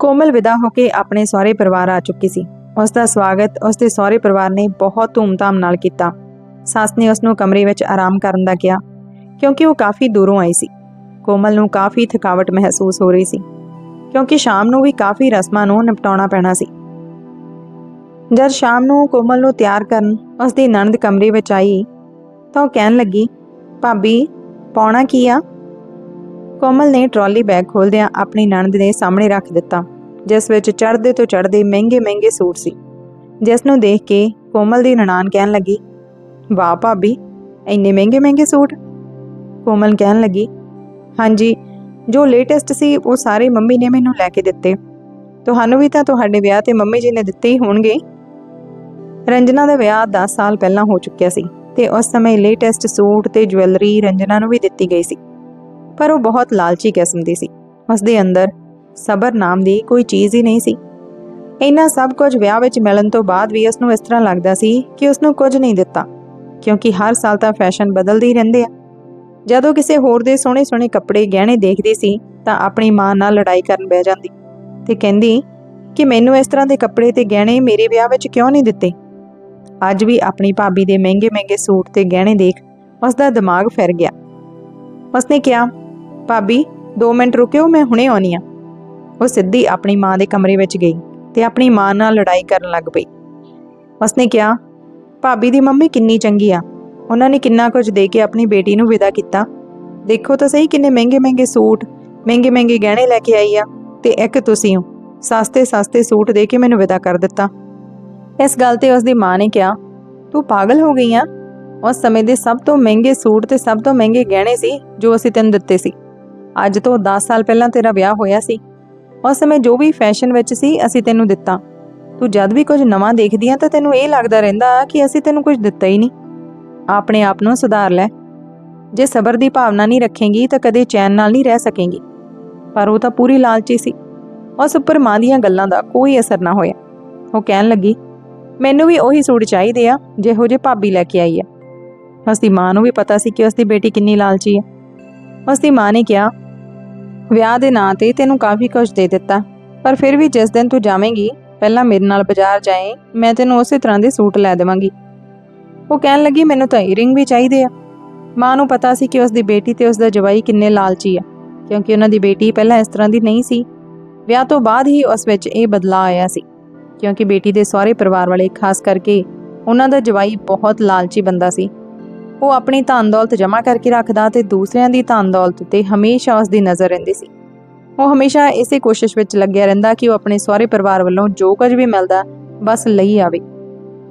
ਕੋਮਲ ਵਿਦਾ ਹੋ ਕੇ ਆਪਣੇ ਸਹੁਰੇ ਪਰਿਵਾਰ ਆ ਚੁੱਕੀ ਸੀ। ਉਸ ਦਾ ਸਵਾਗਤ ਉਸ ਦੇ ਸਹੁਰੇ ਪਰਿਵਾਰ ਨੇ ਬਹੁਤ ਧੂਮਧਾਮ ਨਾਲ ਕੀਤਾ। ਸੱਸ ਨੇ ਉਸ ਨੂੰ ਕਮਰੇ ਵਿੱਚ ਆਰਾਮ ਕਰਨ ਦਾ ਕਿਹਾ, ਕਿਉਂਕਿ ਉਹ ਕਾਫੀ ਦੂਰੋਂ ਆਈ ਸੀ। ਕੋਮਲ ਨੂੰ ਕਾਫੀ ਥਕਾਵਟ ਮਹਿਸੂਸ ਹੋ ਰਹੀ ਸੀ, ਕਿਉਂਕਿ ਸ਼ਾਮ ਨੂੰ ਵੀ ਕਾਫੀ ਰਸਮਾਂ ਨੂੰ ਨਿਪਟਾਉਣਾ ਪੈਣਾ ਸੀ। ਜਦ ਸ਼ਾਮ ਨੂੰ ਕੋਮਲ ਨੂੰ ਤਿਆਰ ਕਰਨ ਉਸ ਦੀ ਨਣਦ ਕਮਰੇ ਵਿੱਚ ਆਈ, ਤਾਂ ਉਹ ਕਹਿਣ ਲੱਗੀ, ਭਾਬੀ, ਪਾਉਣਾ ਕੀ ਆ? ਕੋਮਲ ਨੇ ਟਰਾਲੀ ਬੈਗ ਖੋਲਦਿਆਂ ਆਪਣੀ ਨਣਦ ਦੇ ਸਾਹਮਣੇ ਰੱਖ ਦਿੱਤਾ, ਜਿਸ ਵਿੱਚ ਚੜ੍ਹਦੇ ਤੋਂ ਚੜ੍ਹਦੇ ਮਹਿੰਗੇ-ਮਹਿੰਗੇ ਸੂਟ ਸੀ। ਜਿਸ ਨੂੰ ਦੇਖ ਕੇ ਕੋਮਲ ਦੀ ਨਨਾਣ ਕਹਿਣ ਲੱਗੀ, ਵਾਹ ਭਾਬੀ, ਇੰਨੇ ਮਹਿੰਗੇ-ਮਹਿੰਗੇ ਸੂਟ? ਕੋਮਲ ਕਹਿਣ ਲੱਗੀ, ਹਾਂਜੀ, ਜੋ ਲੇਟੈਸਟ ਸੀ ਉਹ ਸਾਰੇ ਮੰਮੀ ਨੇ ਮੈਨੂੰ ਲੈ ਕੇ ਦਿੱਤੇ। ਤੁਹਾਨੂੰ ਵੀ ਤਾਂ ਤੁਹਾਡੇ ਵਿਆਹ ਤੇ ਮੰਮੀ ਜੀ ਨੇ ਦਿੱਤੇ ਹੀ ਹੋਣਗੇ। ਰੰਜਨਾ ਦਾ ਵਿਆਹ 10 ਸਾਲ ਪਹਿਲਾਂ ਹੋ ਚੁੱਕਿਆ ਸੀ ਤੇ ਉਸ ਸਮੇਂ ਲੇਟੈਸਟ ਸੂਟ ਤੇ ਜੁਐਲਰੀ ਰੰਜਨਾ ਨੂੰ ਵੀ ਦਿੱਤੀ ਗਈ ਸੀ। ਪਰ ਉਹ ਬਹੁਤ ਲਾਲਚੀ ਕਿਸਮ ਦੀ ਸੀ। ਉਸ ਦੇ ਅੰਦਰ ਸਬਰ ਨਾਮ ਦੀ ਕੋਈ ਚੀਜ਼ ਹੀ ਨਹੀਂ ਸੀ। ਇਹਨਾਂ ਸਭ ਕੁਝ ਵਿਆਹ ਵਿੱਚ ਮਿਲਣ ਤੋਂ ਬਾਅਦ ਵੀ ਉਸ ਨੂੰ ਇਸ ਤਰ੍ਹਾਂ ਲੱਗਦਾ ਸੀ ਕਿ ਉਸ ਨੂੰ ਕੁਝ ਨਹੀਂ ਦਿੱਤਾ, ਕਿਉਂਕਿ ਹਰ ਸਾਲ ਤਾਂ ਫੈਸ਼ਨ ਬਦਲਦੇ ਹੀ ਰਹਿੰਦੇ ਆ। ਜਦੋਂ ਕਿਸੇ ਹੋਰ ਦੇ ਸੋਹਣੇ ਸੋਹਣੇ ਕੱਪੜੇ ਗਹਿਣੇ ਦੇਖਦੀ ਸੀ, ਤਾਂ ਆਪਣੀ ਮਾਂ ਨਾਲ ਲੜਾਈ ਕਰਨ ਬਹਿ ਜਾਂਦੀ ਤੇ ਕਹਿੰਦੀ ਕਿ ਮੈਨੂੰ ਇਸ ਤਰ੍ਹਾਂ ਦੇ ਕੱਪੜੇ ਤੇ ਗਹਿਣੇ ਮੇਰੇ ਵਿਆਹ ਵਿੱਚ ਕਿਉਂ ਨਹੀਂ ਦਿੱਤੇ? ਅੱਜ ਵੀ ਆਪਣੀ ਭਾਬੀ ਦੇ ਮਹਿੰਗੇ ਮਹਿੰਗੇ ਸੂਟ ਤੇ ਗਹਿਣੇ ਦੇਖ ਉਸ ਦਾ ਦਿਮਾਗ ਫਿਰ ਗਿਆ। ਉਸਨੇ ਕਿਹਾ ਭਾਬੀ 2 ਮਿੰਟ ਰੁਕਿਓ, ਮੈਂ ਹੁਣੇ ਆਉਣੀ ਆ। ਉਹ ਸਿੱਧੀ ਆਪਣੀ ਮਾਂ ਦੇ ਕਮਰੇ ਵਿੱਚ ਗਈ ਤੇ ਆਪਣੀ ਮਾਂ ਨਾਲ ਲੜਾਈ ਕਰਨ ਲੱਗ ਪਈ। ਉਸਨੇ ਕਿਹਾ, ਭਾਬੀ ਦੀ ਮੰਮੀ ਕਿੰਨੀ ਚੰਗੀ ਆ। ਉਹਨਾਂ ਨੇ ਕਿੰਨਾ ਕੁਝ ਦੇ ਕੇ ਆਪਣੀ ਬੇਟੀ ਨੂੰ ਵਿਦਾ ਕੀਤਾ। ਦੇਖੋ ਤਾਂ ਸਹੀ ਕਿੰਨੇ ਮਹਿੰਗੇ ਮਹਿੰਗੇ ਸੂਟ ਮਹਿੰਗੇ ਮਹਿੰਗੇ ਗਹਿਣੇ ਲੈ ਕੇ ਆਈ ਆ ਤੇ ਇੱਕ ਤੁਸੀਂ ਹੋ। ਸਸਤੇ ਸਸਤੇ ਸੂਟ ਦੇ ਕੇ ਮੈਨੂੰ ਵਿਦਾ ਕਰ ਦਿੱਤਾ। ਇਸ ਗੱਲ ਤੇ ਉਸ ਦੀ ਮਾਂ ਨੇ ਕਿਹਾ, ਤੂੰ ਪਾਗਲ ਹੋ ਗਈ ਆ। ਉਸ ਸਮੇਂ ਦੇ ਸਭ ਤੋਂ ਮਹਿੰਗੇ ਸੂਟ ਤੇ ਸਭ ਤੋਂ ਮਹਿੰਗੇ ਗਹਿਣੇ ਸੀ ਜੋ ਅਸੀਂ ਤੈਨੂੰ ਦਿੱਤੇ ਸੀ। ਅੱਜ ਤੋਂ 10 ਸਾਲ ਪਹਿਲਾਂ ਤੇਰਾ ਵਿਆਹ ਹੋਇਆ ਸੀ। ਉਸ ਸਮੇਂ ਜੋ ਵੀ ਫੈਸ਼ਨ ਵਿੱਚ ਸੀ, ਅਸੀਂ ਤੈਨੂੰ ਦਿੱਤਾ। ਤੂੰ ਜਦ ਵੀ ਕੁਝ ਨਵਾਂ ਦੇਖਦੀ ਆ ਤਾਂ ਤੈਨੂੰ ਇਹ ਲੱਗਦਾ ਰਹਿੰਦਾ ਕਿ ਅਸੀਂ ਤੈਨੂੰ ਕੁਝ ਦਿੱਤਾ ਹੀ ਨਹੀਂ। ਆਪਣੇ ਆਪ ਨੂੰ ਸੁਧਾਰ ਲੈ। ਜੇ ਸਬਰ ਦੀ ਭਾਵਨਾ ਨਹੀਂ ਰੱਖੇਂਗੀ ਤਾਂ ਕਦੇ ਚੈਨ ਨਾਲ ਨਹੀਂ ਰਹਿ ਸਕੇਂਗੀ। ਪਰ ਉਹ ਤਾਂ ਪੂਰੀ ਲਾਲਚੀ ਸੀ। ਉਸ ਉੱਪਰ ਮਾਂ ਦੀਆਂ ਗੱਲਾਂ ਦਾ ਕੋਈ ਅਸਰ ਨਾ ਹੋਇਆ। ਉਹ ਕਹਿਣ ਲੱਗੀ, ਮੈਨੂੰ ਵੀ ਉਹੀ ਸੂਟ ਚਾਹੀਦੇ ਆ, ਜਿਹੋ ਜੇ ਭਾਬੀ ਲੈ ਕੇ ਆਈ ਆ। ਉਸ ਦੀ ਮਾਂ ਨੂੰ ਵੀ ਪਤਾ ਸੀ ਕਿ ਉਸ ਦੀ ਬੇਟੀ ਕਿੰਨੀ ਲਾਲਚੀ ਹੈ ਉਸ ਦੀ ਮਾਂ ਨੇ ਕਿਹਾ ਵਿਆਹ ਦੇ ਨਾਂ ਤੇ ਤੈਨੂੰ ਕਾਫੀ ਕੁਝ ਦੇ ਦਿੱਤਾ। ਪਰ ਫਿਰ ਵੀ ਜਿਸ ਦਿਨ ਤੂੰ ਜਾਵੇਂਗੀ, ਪਹਿਲਾਂ ਮੇਰੇ ਨਾਲ ਬਾਜ਼ਾਰ ਜਾਏ, ਮੈਂ ਤੈਨੂੰ ਉਸੇ ਤਰ੍ਹਾਂ ਦੇ ਸੂਟ ਲੈ ਦੇਵਾਂਗੀ। ਉਹ ਕਹਿਣ ਲੱਗੀ, ਮੈਨੂੰ ਤਾਂ ਈਅਰਿੰਗ ਵੀ ਚਾਹੀਦੇ ਆ। ਮਾਂ ਨੂੰ ਪਤਾ ਸੀ ਕਿ ਉਸ ਦੀ ਬੇਟੀ ਤੇ ਉਸ ਦਾ ਜਵਾਈ ਕਿੰਨੇ ਲਾਲਚੀ ਆ, ਕਿਉਂਕਿ ਉਹਨਾਂ ਦੀ ਬੇਟੀ ਪਹਿਲਾਂ ਇਸ ਤਰ੍ਹਾਂ ਦੀ ਨਹੀਂ ਸੀ। ਵਿਆਹ ਤੋਂ ਬਾਅਦ ਹੀ ਉਸ ਵਿੱਚ ਇਹ ਬਦਲਾਅ ਆਇਆ ਸੀ, ਕਿਉਂਕਿ ਬੇਟੀ ਦੇ ਸਹੁਰੇ ਪਰਿਵਾਰ ਵਾਲੇ ਖਾਸ ਕਰਕੇ ਉਹਨਾਂ ਦਾ ਜਵਾਈ ਬਹੁਤ ਲਾਲਚੀ ਬੰਦਾ ਸੀ। ਉਹ ਆਪਣੀ ਧਨ ਦੌਲਤ ਜਮ੍ਹਾਂ ਕਰਕੇ ਰੱਖਦਾ ਤੇ ਦੂਸਰਿਆਂ ਦੀ ਧਨ ਦੌਲਤ ਤੇ ਹਮੇਸ਼ਾ ਉਸ ਦੀ ਨਜ਼ਰ ਰਹਿੰਦੀ ਸੀ। ਉਹ ਹਮੇਸ਼ਾ ਇਸੇ ਕੋਸ਼ਿਸ਼ ਵਿੱਚ ਲੱਗਿਆ ਰਹਿੰਦਾ ਕਿ ਉਹ ਆਪਣੇ ਸਹੁਰੇ ਪਰਿਵਾਰ ਵੱਲੋਂ ਜੋ ਕੁਝ ਵੀ ਮਿਲਦਾ, ਬਸ ਲਈ ਆਵੇ।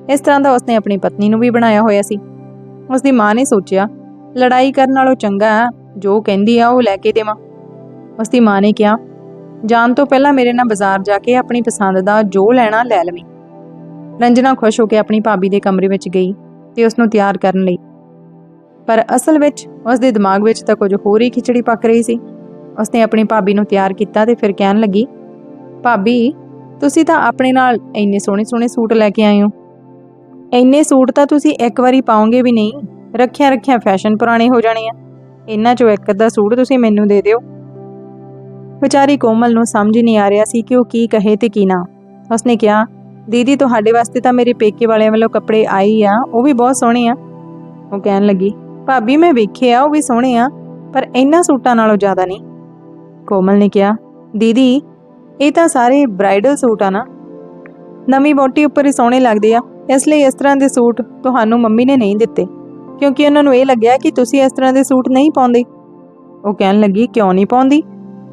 ਇਸ ਤਰ੍ਹਾਂ ਦਾ ਉਸਨੇ ਆਪਣੀ ਪਤਨੀ ਨੂੰ ਵੀ ਬਣਾਇਆ ਹੋਇਆ ਸੀ। ਉਸ ਦੀ ਮਾਂ ਨੇ ਸੋਚਿਆ, ਲੜਾਈ ਕਰਨ ਨਾਲੋਂ ਚੰਗਾ ਹੈ, ਜੋ ਕਹਿੰਦੀ ਆ ਉਹ ਲੈ ਕੇ ਦੇਵਾਂ। ਉਸ ਦੀ ਮਾਂ ਨੇ ਕਿਹਾ, ਜਾਣ ਤੋਂ ਪਹਿਲਾਂ ਮੇਰੇ ਨਾਲ ਬਾਜ਼ਾਰ ਜਾ ਕੇ ਆਪਣੀ ਪਸੰਦ ਦਾ ਜੋ ਲੈਣਾ ਲੈ ਲਵੀਂ। ਰੰਜਨਾ ਖੁਸ਼ ਹੋ ਕੇ ਆਪਣੀ ਭਾਬੀ ਦੇ ਕਮਰੇ ਵਿੱਚ ਗਈ ਤੇ ਉਸ ਨੂੰ ਤਿਆਰ ਕਰਨ ਲਈ ਪਰ ਅਸਲ ਵਿੱਚ ਉਸ ਦੇ ਦਿਮਾਗ ਵਿੱਚ ਤਾਂ ਕੁਝ ਹੋਰ ਹੀ ਖਿਚੜੀ ਪੱਕ ਰਹੀ ਸੀ। ਉਸਨੇ ਆਪਣੀ ਭਾਬੀ ਨੂੰ ਤਿਆਰ ਕੀਤਾ ਤੇ ਫਿਰ ਕਹਿਣ ਲੱਗੀ, ਭਾਬੀ, ਤੁਸੀਂ ਤਾਂ ਆਪਣੇ ਨਾਲ ਇੰਨੇ ਸੋਹਣੇ ਸੋਹਣੇ ਸੂਟ ਲੈ ਕੇ ਆਏ ਹੋ। ਇੰਨੇ ਸੂਟ ਤਾਂ ਤੁਸੀਂ ਇੱਕ ਵਾਰੀ ਪਾਓਗੇ ਵੀ ਨਹੀਂ ਰੱਖਿਆ ਰੱਖਿਆ ਫੈਸ਼ਨ ਪੁਰਾਣੇ ਹੋ ਜਾਣੇ ਆ। ਇਹਨਾਂ ਚੋਂ ਇੱਕ ਅੱਧਾ ਸੂਟ ਤੁਸੀਂ ਮੈਨੂੰ ਦੇ ਦਿਓ। ਵਿਚਾਰੀ ਕੋਮਲ ਨੂੰ ਸਮਝ ਹੀ ਨਹੀਂ ਆ ਰਿਹਾ ਸੀ ਕਿ ਉਹ ਕੀ ਕਹੇ ਤੇ ਕੀ ਨਾ। ਉਸਨੇ ਕਿਹਾ, ਦੀਦੀ, ਤੁਹਾਡੇ ਵਾਸਤੇ ਤਾਂ ਮੇਰੇ ਪੇਕੇ ਵਾਲਿਆਂ ਵੱਲੋਂ ਕੱਪੜੇ ਆਈ ਆ, ਉਹ ਵੀ ਬਹੁਤ ਸੋਹਣੇ ਆ। ਉਹ ਕਹਿਣ ਲੱਗੀ ਭਾਬੀ ਮੈਂ ਵੇਖੇ ਆ ਉਹ ਵੀ ਸੋਹਣੇ ਆ, ਪਰ ਇਹਨਾਂ ਸੂਟਾਂ ਨਾਲੋਂ ਜ਼ਿਆਦਾ ਨਹੀਂ। ਕੋਮਲ ਨੇ ਕਿਹਾ, ਦੀਦੀ, ਇਹ ਤਾਂ ਸਾਰੇ ਬ੍ਰਾਈਡਲ ਸੂਟ ਆ ਨਾ। ਨਵੀਂ ਬੋਟੀ ਉੱਪਰ ਹੀ ਸੋਹਣੇ ਲੱਗਦੇ ਆ। ਇਸ ਲਈ ਇਸ ਤਰ੍ਹਾਂ ਦੇ ਸੂਟ ਤੁਹਾਨੂੰ ਮੰਮੀ ਨੇ ਨਹੀਂ ਦਿੱਤੇ। ਕਿਉਂਕਿ ਉਹਨਾਂ ਨੂੰ ਇਹ ਲੱਗਿਆ ਕਿ ਤੁਸੀਂ ਇਸ ਤਰ੍ਹਾਂ ਦੇ ਸੂਟ ਨਹੀਂ ਪਾਉਂਦੇ। ਉਹ ਕਹਿਣ ਲੱਗੀ, ਕਿਉਂ ਨਹੀਂ ਪਾਉਂਦੀ?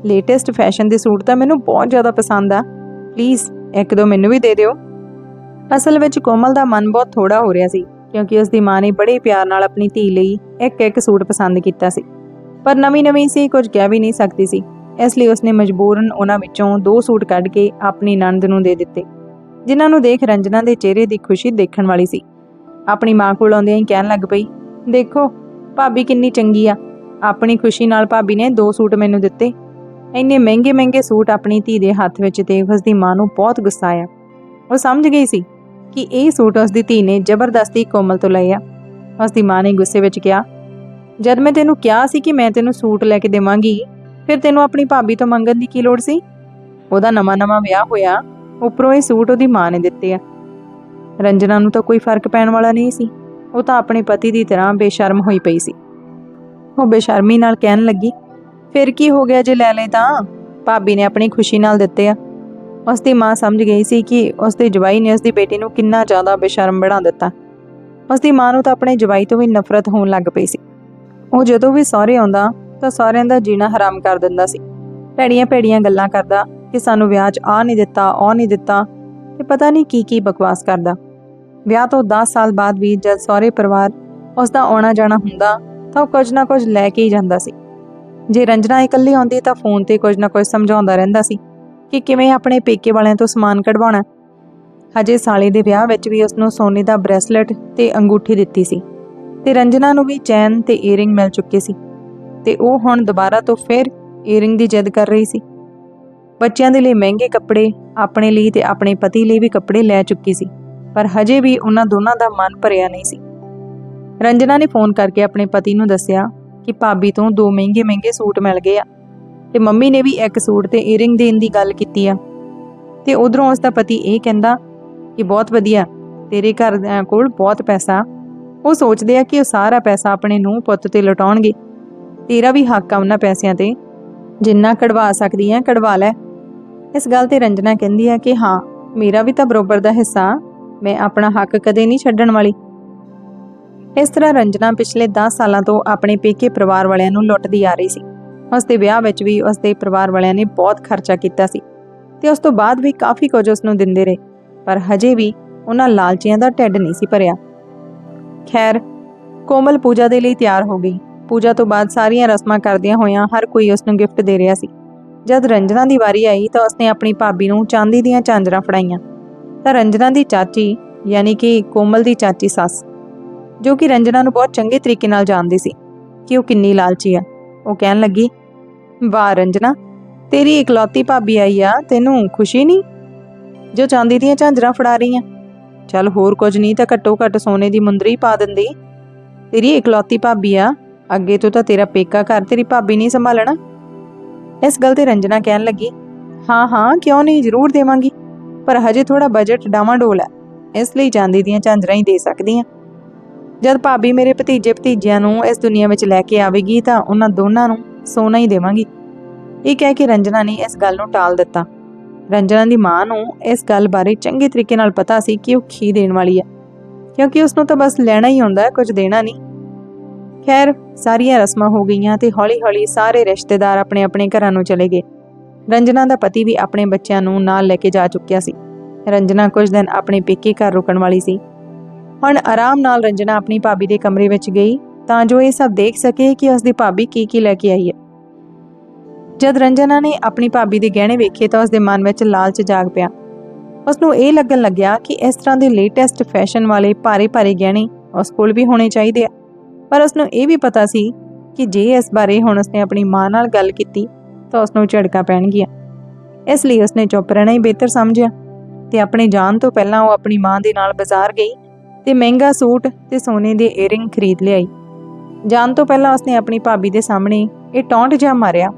ਲੇਟੈਸਟ ਫੈਸ਼ਨ ਦੇ ਸੂਟ ਤਾਂ ਮੈਨੂੰ ਬਹੁਤ ਜ਼ਿਆਦਾ ਪਸੰਦ ਆ। ਪਲੀਜ਼, ਇੱਕ ਦੋ ਮੈਨੂੰ ਵੀ ਦੇ ਦਿਓ। ਅਸਲ ਵਿੱਚ ਕੋਮਲ ਦਾ ਮਨ ਬਹੁਤ ਥੋੜਾ ਹੋ ਰਿਹਾ ਸੀ। ਕਿਉਂਕਿ ਉਸ ਦੀ ਮਾਂ ਨੇ ਬੜੇ ਪਿਆਰ ਨਾਲ ਆਪਣੀ ਧੀ ਲਈ ਇੱਕ ਇੱਕ ਸੂਟ ਪਸੰਦ ਕੀਤਾ ਸੀ। ਪਰ ਨਵੀਂ ਨਵੀਂ ਸੀ, ਕੁਝ ਕਹਿ ਵੀ ਨਹੀਂ ਸਕਦੀ ਸੀ। ਇਸ ਲਈ ਉਸਨੇ ਮਜਬੂਰਨ ਉਹਨਾਂ ਵਿੱਚੋਂ ਦੋ ਸੂਟ ਕੱਢ ਕੇ ਆਪਣੀ ਨਣਦ ਨੂੰ ਦੇ ਦਿੱਤੇ, ਜਿਨ੍ਹਾਂ ਨੂੰ ਦੇਖ ਰੰਜਨਾ ਦੇ ਚਿਹਰੇ ਦੀ ਖੁਸ਼ੀ ਦੇਖਣ ਵਾਲੀ ਸੀ। ਆਪਣੀ ਮਾਂ ਕੋਲ ਆਉਂਦਿਆਂ ਹੀ ਕਹਿਣ ਲੱਗ ਪਈ, ਦੇਖੋ, ਭਾਬੀ ਕਿੰਨੀ ਚੰਗੀ ਆ। ਆਪਣੀ ਖੁਸ਼ੀ ਨਾਲ ਭਾਬੀ ਨੇ ਦੋ ਸੂਟ ਮੈਨੂੰ ਦਿੱਤੇ। ਇੰਨੇ ਮਹਿੰਗੇ ਮਹਿੰਗੇ ਸੂਟ ਆਪਣੀ ਧੀ ਦੇ ਹੱਥ ਵਿੱਚ ਦੇਖ ਉਸ ਦੀ ਮਾਂ ਨੂੰ ਬਹੁਤ ਗੁੱਸਾ ਆਇਆ। ਉਹ ਸਮਝ ਗਈ ਸੀ ਕਿ ਇਹ ਸੂਟ ਉਸ ਦੀ ਧੀ ਨੇ ਜ਼ਬਰਦਸਤੀ ਕੋਮਲ ਤੋਂ ਲਏ ਆ। ਉਸ ਦੀ ਮਾਂ ਨੇ ਗੁੱਸੇ ਵਿੱਚ ਕਿਹਾ, ਜਦ ਮੈਂ ਤੈਨੂੰ ਕਿਹਾ ਸੀ ਕਿ ਮੈਂ ਤੈਨੂੰ ਸੂਟ ਲੈ ਕੇ ਦੇਵਾਂਗੀ, ਫਿਰ ਤੈਨੂੰ ਆਪਣੀ ਭਾਬੀ ਤੋਂ ਮੰਗਣ ਦੀ ਕੀ ਲੋੜ ਸੀ? ਉਹਦਾ ਨਵਾਂ-ਨਵਾਂ ਵਿਆਹ ਹੋਇਆ, ਉੱਪਰੋਂ ਇਹ ਸੂਟ ਉਹਦੀ ਮਾਂ ਨੇ ਦਿੱਤੇ ਆ। ਰੰਜਨਾ ਨੂੰ ਤਾਂ ਕੋਈ ਫ਼ਰਕ ਪੈਣ ਵਾਲਾ ਨਹੀਂ ਸੀ। ਉਹ ਤਾਂ ਆਪਣੇ ਪਤੀ ਦੀ ਤਰ੍ਹਾਂ ਬੇਸ਼ਰਮ ਹੋਈ ਪਈ ਸੀ। ਉਹ ਬੇਸ਼ਰਮੀ ਨਾਲ ਕਹਿਣ ਲੱਗੀ, ਫਿਰ ਕੀ ਹੋ ਗਿਆ ਜੇ ਲੈ ਲੈ ਤਾਂ? ਭਾਬੀ ਨੇ ਆਪਣੀ ਖੁਸ਼ੀ ਨਾਲ ਦਿੱਤੇ ਆ। ਉਸ ਦੀ ਮਾਂ ਸਮਝ ਗਈ ਸੀ ਕਿ ਉਸ ਦੇ ਜਵਾਈ ਨੇ ਉਸ ਦੀ ਬੇਟੀ ਨੂੰ ਕਿੰਨਾ ਜ਼ਿਆਦਾ ਬੇਸ਼ਰਮ ਬਣਾ ਦਿੱਤਾ। ਉਸ ਦੀ ਮਾਂ ਨੂੰ ਤਾਂ ਆਪਣੇ ਜਵਾਈ ਤੋਂ ਵੀ ਨਫ਼ਰਤ ਹੋਣ ਲੱਗ ਪਈ ਸੀ। ਉਹ ਜਦੋਂ ਵੀ ਸਹੁਰੇ ਆਉਂਦਾ, ਤਾਂ ਸਹੁਰਿਆਂ ਦਾ ਜੀਣਾ ਹਰਾਮ ਕਰ ਦਿੰਦਾ ਸੀ। ਭੈੜੀਆਂ ਭੈੜੀਆਂ ਗੱਲਾਂ ਕਰਦਾ ਕਿ ਸਾਨੂੰ ਵਿਆਹ 'ਚ ਆ ਨਹੀਂ ਦਿੱਤਾ, ਉਹ ਨਹੀਂ ਦਿੱਤਾ ਤੇ ਪਤਾ ਨਹੀਂ ਕੀ ਕੀ ਬਕਵਾਸ ਕਰਦਾ। ਵਿਆਹ ਤੋਂ 10 ਸਾਲ ਬਾਅਦ ਵੀ ਜਦ ਸਹੁਰੇ ਪਰਿਵਾਰ ਉਸ ਦਾ ਆਉਣਾ ਜਾਣਾ ਹੁੰਦਾ, ਤਾਂ ਉਹ ਕੁਝ ਨਾ ਕੁਝ ਲੈ ਕੇ ਹੀ ਜਾਂਦਾ ਸੀ। ਜੇ ਰੰਜਨਾ ਇਕੱਲੀ ਆਉਂਦੀ ਤਾਂ ਫੋਨ ਤੇ ਕੁਝ ਨਾ ਕੁਝ ਸਮਝਾਉਂਦਾ ਰਹਿੰਦਾ ਸੀ। ਕਿ ਕਿਵੇਂ ਆਪਣੇ ਪੇਕੇ ਵਾਲਿਆਂ ਤੋਂ ਸਮਾਨ ਕਢਵਾਉਣਾ। ਹਜੇ ਸਾਲੇ ਦੇ ਵਿਆਹ ਵਿੱਚ ਵੀ ਉਸ ਨੂੰ ਸੋਨੇ ਦਾ ਬ੍ਰੈਸਲੇਟ ਤੇ ਅੰਗੂਠੀ ਦਿੱਤੀ ਸੀ ਤੇ ਰੰਜਨਾ ਨੂੰ ਵੀ ਚੈਨ ਤੇ ਈਅਰਿੰਗ ਮਿਲ ਚੁੱਕੇ ਸੀ ਤੇ ਉਹ ਹੁਣ ਦੁਬਾਰਾ ਤੋਂ ਫਿਰ ਈਅਰਿੰਗ ਦੀ ਜਿੱਦ ਕਰ ਰਹੀ ਸੀ। ਬੱਚਿਆਂ ਦੇ ਲਈ ਮਹਿੰਗੇ ਕੱਪੜੇ ਆਪਣੇ ਲਈ ਤੇ ਆਪਣੇ ਪਤੀ ਲਈ ਵੀ ਕੱਪੜੇ ਲੈ ਚੁੱਕੀ ਸੀ, ਪਰ ਹਜੇ ਵੀ ਉਹਨਾਂ ਦੋਨਾਂ ਦਾ ਮਨ ਭਰਿਆ ਨਹੀਂ ਸੀ। ਰੰਜਨਾ ਨੇ ਫੋਨ ਕਰਕੇ ਆਪਣੇ ਪਤੀ ਨੂੰ ਦੱਸਿਆ ਕਿ ਭਾਬੀ ਤੋਂ ਦੋ ਮਹਿੰਗੇ ਮਹਿੰਗੇ ਸੂਟ ਮਿਲ ਗਏ ਆ। ਤੇ ਮੰਮੀ ਨੇ ਵੀ ਇੱਕ ਸੂਟ ਤੇ ਈਅਰਿੰਗ ਦੇਣ ਦੀ ਗੱਲ ਕੀਤੀ ਆ। ਤੇ ਉਧਰੋਂ ਉਸ ਦਾ ਪਤੀ ਇਹ ਕਹਿੰਦਾ ਕਿ ਬਹੁਤ ਵਧੀਆ, ਤੇਰੇ ਘਰ ਕੋਲ ਬਹੁਤ ਪੈਸਾ। ਉਹ ਸੋਚਦੇ ਆ ਕਿ ਉਹ ਸਾਰਾ ਪੈਸਾ ਆਪਣੇ ਨੂੰ ਪੁੱਤ ਤੇ ਲੁਟਾਉਣਗੇ। ਤੇਰਾ ਵੀ ਹੱਕ ਆ ਉਹਨਾਂ ਪੈਸਿਆਂ ਤੇ। ਜਿੰਨਾ ਕਢਵਾ ਸਕਦੀ ਆ, ਕਢਵਾ ਲੈ। ਇਸ ਗੱਲ ਤੇ ਰੰਜਨਾ ਕਹਿੰਦੀ ਆ ਕਿ ਹਾਂ, ਮੇਰਾ ਵੀ ਤਾਂ ਬਰੋਬਰ ਦਾ ਹਿੱਸਾ ਮੈਂ ਆਪਣਾ ਹੱਕ ਕਦੇ ਨਹੀਂ ਛੱਡਣ ਵਾਲੀ। ਇਸ ਤਰ੍ਹਾਂ ਰੰਜਨਾ ਪਿਛਲੇ 10 ਸਾਲਾਂ ਤੋਂ ਆਪਣੇ ਪੇਕੇ ਪਰਿਵਾਰ ਵਾਲਿਆਂ ਨੂੰ ਲੁੱਟਦੀ ਆ ਰਹੀ ਸੀ। ਉਸ ਦੇ ਵਿਆਹ ਵਿੱਚ ਵੀ ਉਸ ਦੇ ਪਰਿਵਾਰ ਵਾਲਿਆਂ ਨੇ ਬਹੁਤ ਖਰਚਾ ਕੀਤਾ ਸੀ ਤੇ ਉਸ ਤੋਂ ਬਾਅਦ ਵੀ ਕਾਫੀ ਕੁਝ ਉਸ ਨੂੰ ਦਿੰਦੇ ਰਹੇ, ਪਰ ਹਜੇ ਵੀ ਉਹਨਾਂ ਲਾਲਚੀਆਂ ਦਾ ਢਿੱਡ ਨਹੀਂ ਸੀ ਭਰਿਆ। ਖੈਰ, ਕੋਮਲ ਪੂਜਾ ਦੇ ਲਈ ਤਿਆਰ ਹੋ ਗਈ। ਪੂਜਾ ਤੋਂ ਬਾਅਦ ਸਾਰੀਆਂ ਰਸਮਾਂ ਕਰਦਿਆਂ ਹੋਇਆਂ ਹਰ ਕੋਈ ਉਸ ਨੂੰ ਗਿਫਟ ਦੇ ਰਿਹਾ ਸੀ। ਜਦ ਰੰਜਨਾ ਦੀ ਵਾਰੀ ਆਈ ਤਾਂ ਉਸਨੇ ਆਪਣੀ ਭਾਬੀ ਨੂੰ ਚਾਂਦੀ ਦੀਆਂ ਝਾਂਜਰਾਂ ਫੜਾਈਆਂ। ਤਾਂ ਰੰਜਨਾ ਦੀ ਚਾਚੀ, ਯਾਨੀ ਕਿ ਕੋਮਲ ਦੀ ਚਾਚੀ ਸੱਸ, ਜੋ ਕਿ ਰੰਜਨਾ ਨੂੰ ਬਹੁਤ ਚੰਗੇ ਤਰੀਕੇ ਨਾਲ ਜਾਣਦੀ ਸੀ ਕਿ ਉਹ ਕਿੰਨੀ ਲਾਲਚੀ ਹੈ। ਉਹ ਕਹਿਣ ਲੱਗੀ, ਵਾਹ ਰੰਜਨਾ, ਤੇਰੀ ਇਕਲੌਤੀ ਭਾਬੀ ਆਈ ਆ, ਤੈਨੂੰ ਖੁਸ਼ੀ ਨਹੀਂ? ਜੋ ਚਾਂਦੀ ਦੀਆਂ ਝਾਂਜਰਾਂ ਫੜਾ ਰਹੀ ਆ। ਚੱਲ ਹੋਰ ਕੁਝ ਨਹੀਂ ਤਾਂ ਘੱਟੋ ਘੱਟ ਸੋਨੇ ਦੀ ਮੁੰਦਰੀ ਪਾ ਦਿੰਦੀ। ਤੇਰੀ ਇਕਲੌਤੀ ਭਾਬੀ ਆ, ਅੱਗੇ ਤੋਂ ਤਾਂ ਤੇਰਾ ਪੇਕਾ ਘਰ ਤੇਰੀ ਭਾਬੀ ਨਹੀਂ ਸੰਭਾਲਣਾ। ਇਸ ਗੱਲ ਤੇ ਰੰਜਨਾ ਕਹਿਣ ਲੱਗੀ, ਹਾਂ ਹਾਂ, ਕਿਉਂ ਨਹੀਂ, ਜ਼ਰੂਰ ਦੇਵਾਂਗੀ, ਪਰ ਹਜੇ ਥੋੜਾ ਬਜਟ ਡਾਵਾਂ ਡੋਲ ਹੈ ਇਸ ਲਈ ਚਾਂਦੀ ਦੀਆਂ ਝਾਂਜਰਾਂ ਹੀ ਦੇ ਸਕਦੀ ਹਾਂ ਜਦ ਭਾਬੀ ਮੇਰੇ ਭਤੀਜੇ ਭਤੀਜਿਆਂ ਨੂੰ ਇਸ ਦੁਨੀਆ ਵਿੱਚ ਲੈ ਕੇ ਆਵੇਗੀ ਤਾਂ ਉਹਨਾਂ ਦੋਨਾਂ ਨੂੰ ਸੋਨਾ ਹੀ ਦੇਵਾਂਗੀ। ਇਹ ਕਹਿ ਕੇ ਰੰਜਨਾ ਨੇ ਇਸ ਗੱਲ ਨੂੰ ਟਾਲ ਦਿੱਤਾ। ਰੰਜਨਾ ਦੀ ਮਾਂ ਨੂੰ ਇਸ ਗੱਲ ਬਾਰੇ ਚੰਗੇ ਤਰੀਕੇ ਨਾਲ ਪਤਾ ਸੀ ਕਿ ਉਹ ਖੀ ਦੇਣ ਵਾਲੀ ਹੈ। ਕਿਉਂਕਿ ਉਸ ਨੂੰ ਤਾਂ ਬਸ ਲੈਣਾ ਹੀ ਹੁੰਦਾ, ਕੁਝ ਦੇਣਾ ਨਹੀਂ। ਖੈਰ, ਸਾਰੀਆਂ ਰਸਮਾਂ ਹੋ ਗਈਆਂ ਤੇ ਹੌਲੀ-ਹੌਲੀ ਸਾਰੇ ਰਿਸ਼ਤੇਦਾਰ ਆਪਣੇ-ਆਪਣੇ ਘਰਾਂ ਨੂੰ ਚਲੇ ਗਏ। ਰੰਜਨਾ ਦਾ ਪਤੀ ਵੀ ਆਪਣੇ ਬੱਚਿਆਂ ਨੂੰ ਨਾਲ ਲੈ ਕੇ ਜਾ ਚੁੱਕਿਆ ਸੀ। ਰੰਜਨਾ ਕੁਝ ਦਿਨ ਆਪਣੇ ਪੇਕੇ ਘਰ ਰੁਕਣ ਵਾਲੀ ਸੀ। ਹੁਣ ਆਰਾਮ ਨਾਲ ਰੰਜਨਾ ਆਪਣੀ ਭਾਬੀ ਦੇ ਕਮਰੇ ਵਿੱਚ ਗਈ, ਤਾਂ ਜੋ ਇਹ ਸਭ ਦੇਖ ਸਕੇ ਕਿ ਉਸ ਦੀ ਭਾਬੀ ਕੀ ਕੀ ਲੈ ਕੇ ਆਈ ਹੈ। ਜਦ ਰੰਜਨਾ ਨੇ ਆਪਣੀ ਭਾਬੀ ਦੇ ਗਹਿਣੇ ਵੇਖੇ ਤਾਂ ਉਸ ਦੇ ਮਨ ਵਿੱਚ ਲਾਲਚ ਜਾਗ ਪਿਆ। ਉਸ ਨੂੰ ਇਹ ਲੱਗਣ ਲੱਗਿਆ ਕਿ ਇਸ ਤਰ੍ਹਾਂ ਦੇ ਲੇਟੈਸਟ ਫੈਸ਼ਨ ਵਾਲੇ ਭਾਰੇ-ਭਾਰੇ ਗਹਿਣੇ ਉਸ ਕੋਲ ਵੀ ਹੋਣੇ ਚਾਹੀਦੇ ਆ। ਪਰ ਉਸ ਨੂੰ ਇਹ ਵੀ ਪਤਾ ਸੀ ਕਿ ਜੇ ਇਸ ਬਾਰੇ ਹੁਣ ਉਸਨੇ ਆਪਣੀ ਮਾਂ ਨਾਲ ਗੱਲ ਕੀਤੀ, ਤਾਂ ਉਸ ਨੂੰ ਝੜਕਾਂ ਪੈਣਗੀਆਂ। ਇਸ ਲਈ ਉਸਨੇ ਚੁੱਪ ਰਹਿਣਾ ਹੀ ਬਿਹਤਰ ਸਮਝਿਆ ਤੇ ਆਪਣੇ ਜਾਣ ਤੋਂ ਪਹਿਲਾਂ ਉਹ ਆਪਣੀ ਮਾਂ ਦੇ ਨਾਲ ਬਾਜ਼ਾਰ ਗਈ ਤੇ ਮਹਿੰਗਾ ਸੂਟ ਤੇ ਸੋਨੇ ਦੇ ਈਅਰਿੰਗ ਖਰੀਦ ਲਿਆਈ। ਜਾਣ ਤੋਂ ਪਹਿਲਾਂ ਉਸਨੇ ਆਪਣੀ ਭਾਬੀ ਦੇ ਸਾਹਮਣੇ ਇਹ ਟੌਂਟ ਜਾ ਮਾਰਿਆ।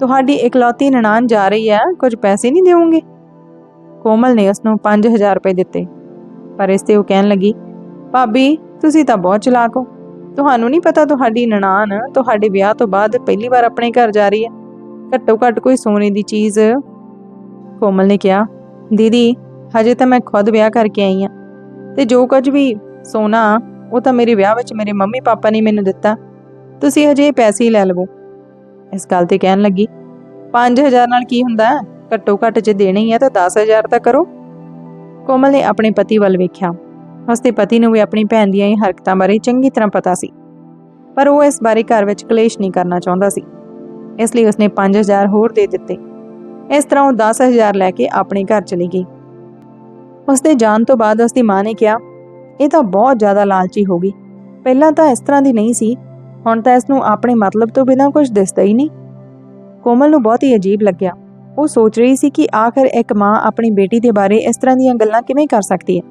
ਤੁਹਾਡੀ ਇਕਲੌਤੀ ਨਨਾਣ ਜਾ ਰਹੀ ਹੈ, ਕੁਝ ਪੈਸੇ ਨਹੀਂ ਦੇਵੋਗੇ? ਕੋਮਲ ਨੇ ਉਸ ਨੂੰ 5000 ਰੁਪਏ ਦਿੱਤੇ। ਪਰ ਇਸ ਤੇ ਉਹ ਕਹਿਣ ਲੱਗੀ, ਭਾਬੀ, ਤੁਸੀਂ ਤਾਂ ਬਹੁਤ ਚਲਾਕ ਹੋ। ਤੁਹਾਨੂੰ ਨਹੀਂ ਪਤਾ ਤੁਹਾਡੀ ਨਨਾਣ ਤੁਹਾਡੇ ਵਿਆਹ ਤੋਂ ਬਾਅਦ ਪਹਿਲੀ ਵਾਰ ਆਪਣੇ ਘਰ ਜਾ ਰਹੀ ਹੈ। ਘੱਟੋ ਘੱਟ ਕੋਈ ਸੋਨੇ ਦੀ ਚੀਜ਼? ਕੋਮਲ ਨੇ ਕਿਹਾ, ਦੀਦੀ, ਹਜੇ ਤਾਂ ਮੈਂ ਖੁਦ ਵਿਆਹ ਕਰਕੇ ਆਈ ਹਾਂ। ਤੇ ਜੋ ਕੁਝ ਵੀ ਸੋਨਾ ਉਹ ਤਾਂ ਮੇਰੇ ਵਿਆਹ ਵਿੱਚ ਮੇਰੇ ਮੰਮੀ ਪਾਪਾ ਨੇ ਮੈਨੂੰ ਦਿੱਤਾ। ਤੁਸੀਂ ਹਜੇ ਪੈਸੇ ਹੀ ਲੈ ਲਵੋ। ਇਸ ਗੱਲ ਤੇ ਕਹਿਣ ਲੱਗੀ 5000 ਨਾਲ ਕੀ ਹੁੰਦਾ? ਘੱਟੋ ਘੱਟ ਜੇ ਦੇਣੇ ਹੀ ਆ ਤਾਂ 10000 ਤਾਂ ਕਰੋ। ਕੋਮਲ ਨੇ ਆਪਣੇ ਪਤੀ ਵੱਲ ਵੇਖਿਆ। ਉਸਦੇ ਪਤੀ ਨੂੰ ਵੀ ਆਪਣੀ ਭੈਣ ਦੀਆਂ ਇਹ ਹਰਕਤਾਂ ਬਾਰੇ ਚੰਗੀ ਤਰ੍ਹਾਂ ਪਤਾ ਸੀ। ਪਰ ਉਹ ਇਸ ਬਾਰੇ ਘਰ ਵਿੱਚ ਕਲੇਸ਼ ਨਹੀਂ ਕਰਨਾ ਚਾਹੁੰਦਾ ਸੀ। ਇਸ ਲਈ ਉਸਨੇ 5000 ਹੋਰ ਦੇ ਦਿੱਤੇ। ਇਸ ਤਰ੍ਹਾਂ ਉਹ 10000 ਲੈ ਕੇ ਆਪਣੇ ਘਰ ਚਲੀ ਗਈ। ਉਸਦੇ ਜਾਣ ਤੋਂ ਬਾਅਦ ਉਸਦੀ ਮਾਂ ਨੇ ਕਿਹਾ, ਇਹ ਤਾਂ ਬਹੁਤ ਜ਼ਿਆਦਾ ਲਾਲਚੀ ਹੋ ਗਈ। ਪਹਿਲਾਂ ਤਾਂ ਇਸ ਤਰ੍ਹਾਂ ਦੀ ਨਹੀਂ ਸੀ, ਹੁਣ ਤਾਂ ਇਸ ਨੂੰ ਆਪਣੇ ਮਤਲਬ ਤੋਂ ਬਿਨਾਂ ਕੁਝ ਦਿਸਦਾ ਹੀ ਨਹੀਂ। ਕੋਮਲ ਨੂੰ ਬਹੁਤ ਹੀ ਅਜੀਬ ਲੱਗਿਆ। ਉਹ ਸੋਚ ਰਹੀ ਸੀ ਕਿ ਆਖਰ ਇੱਕ ਮਾਂ ਆਪਣੀ ਬੇਟੀ ਦੇ ਬਾਰੇ ਇਸ ਤਰ੍ਹਾਂ ਦੀਆਂ ਗੱਲਾਂ ਕਿਵੇਂ ਕਰ ਸਕਦੀ ਹੈ।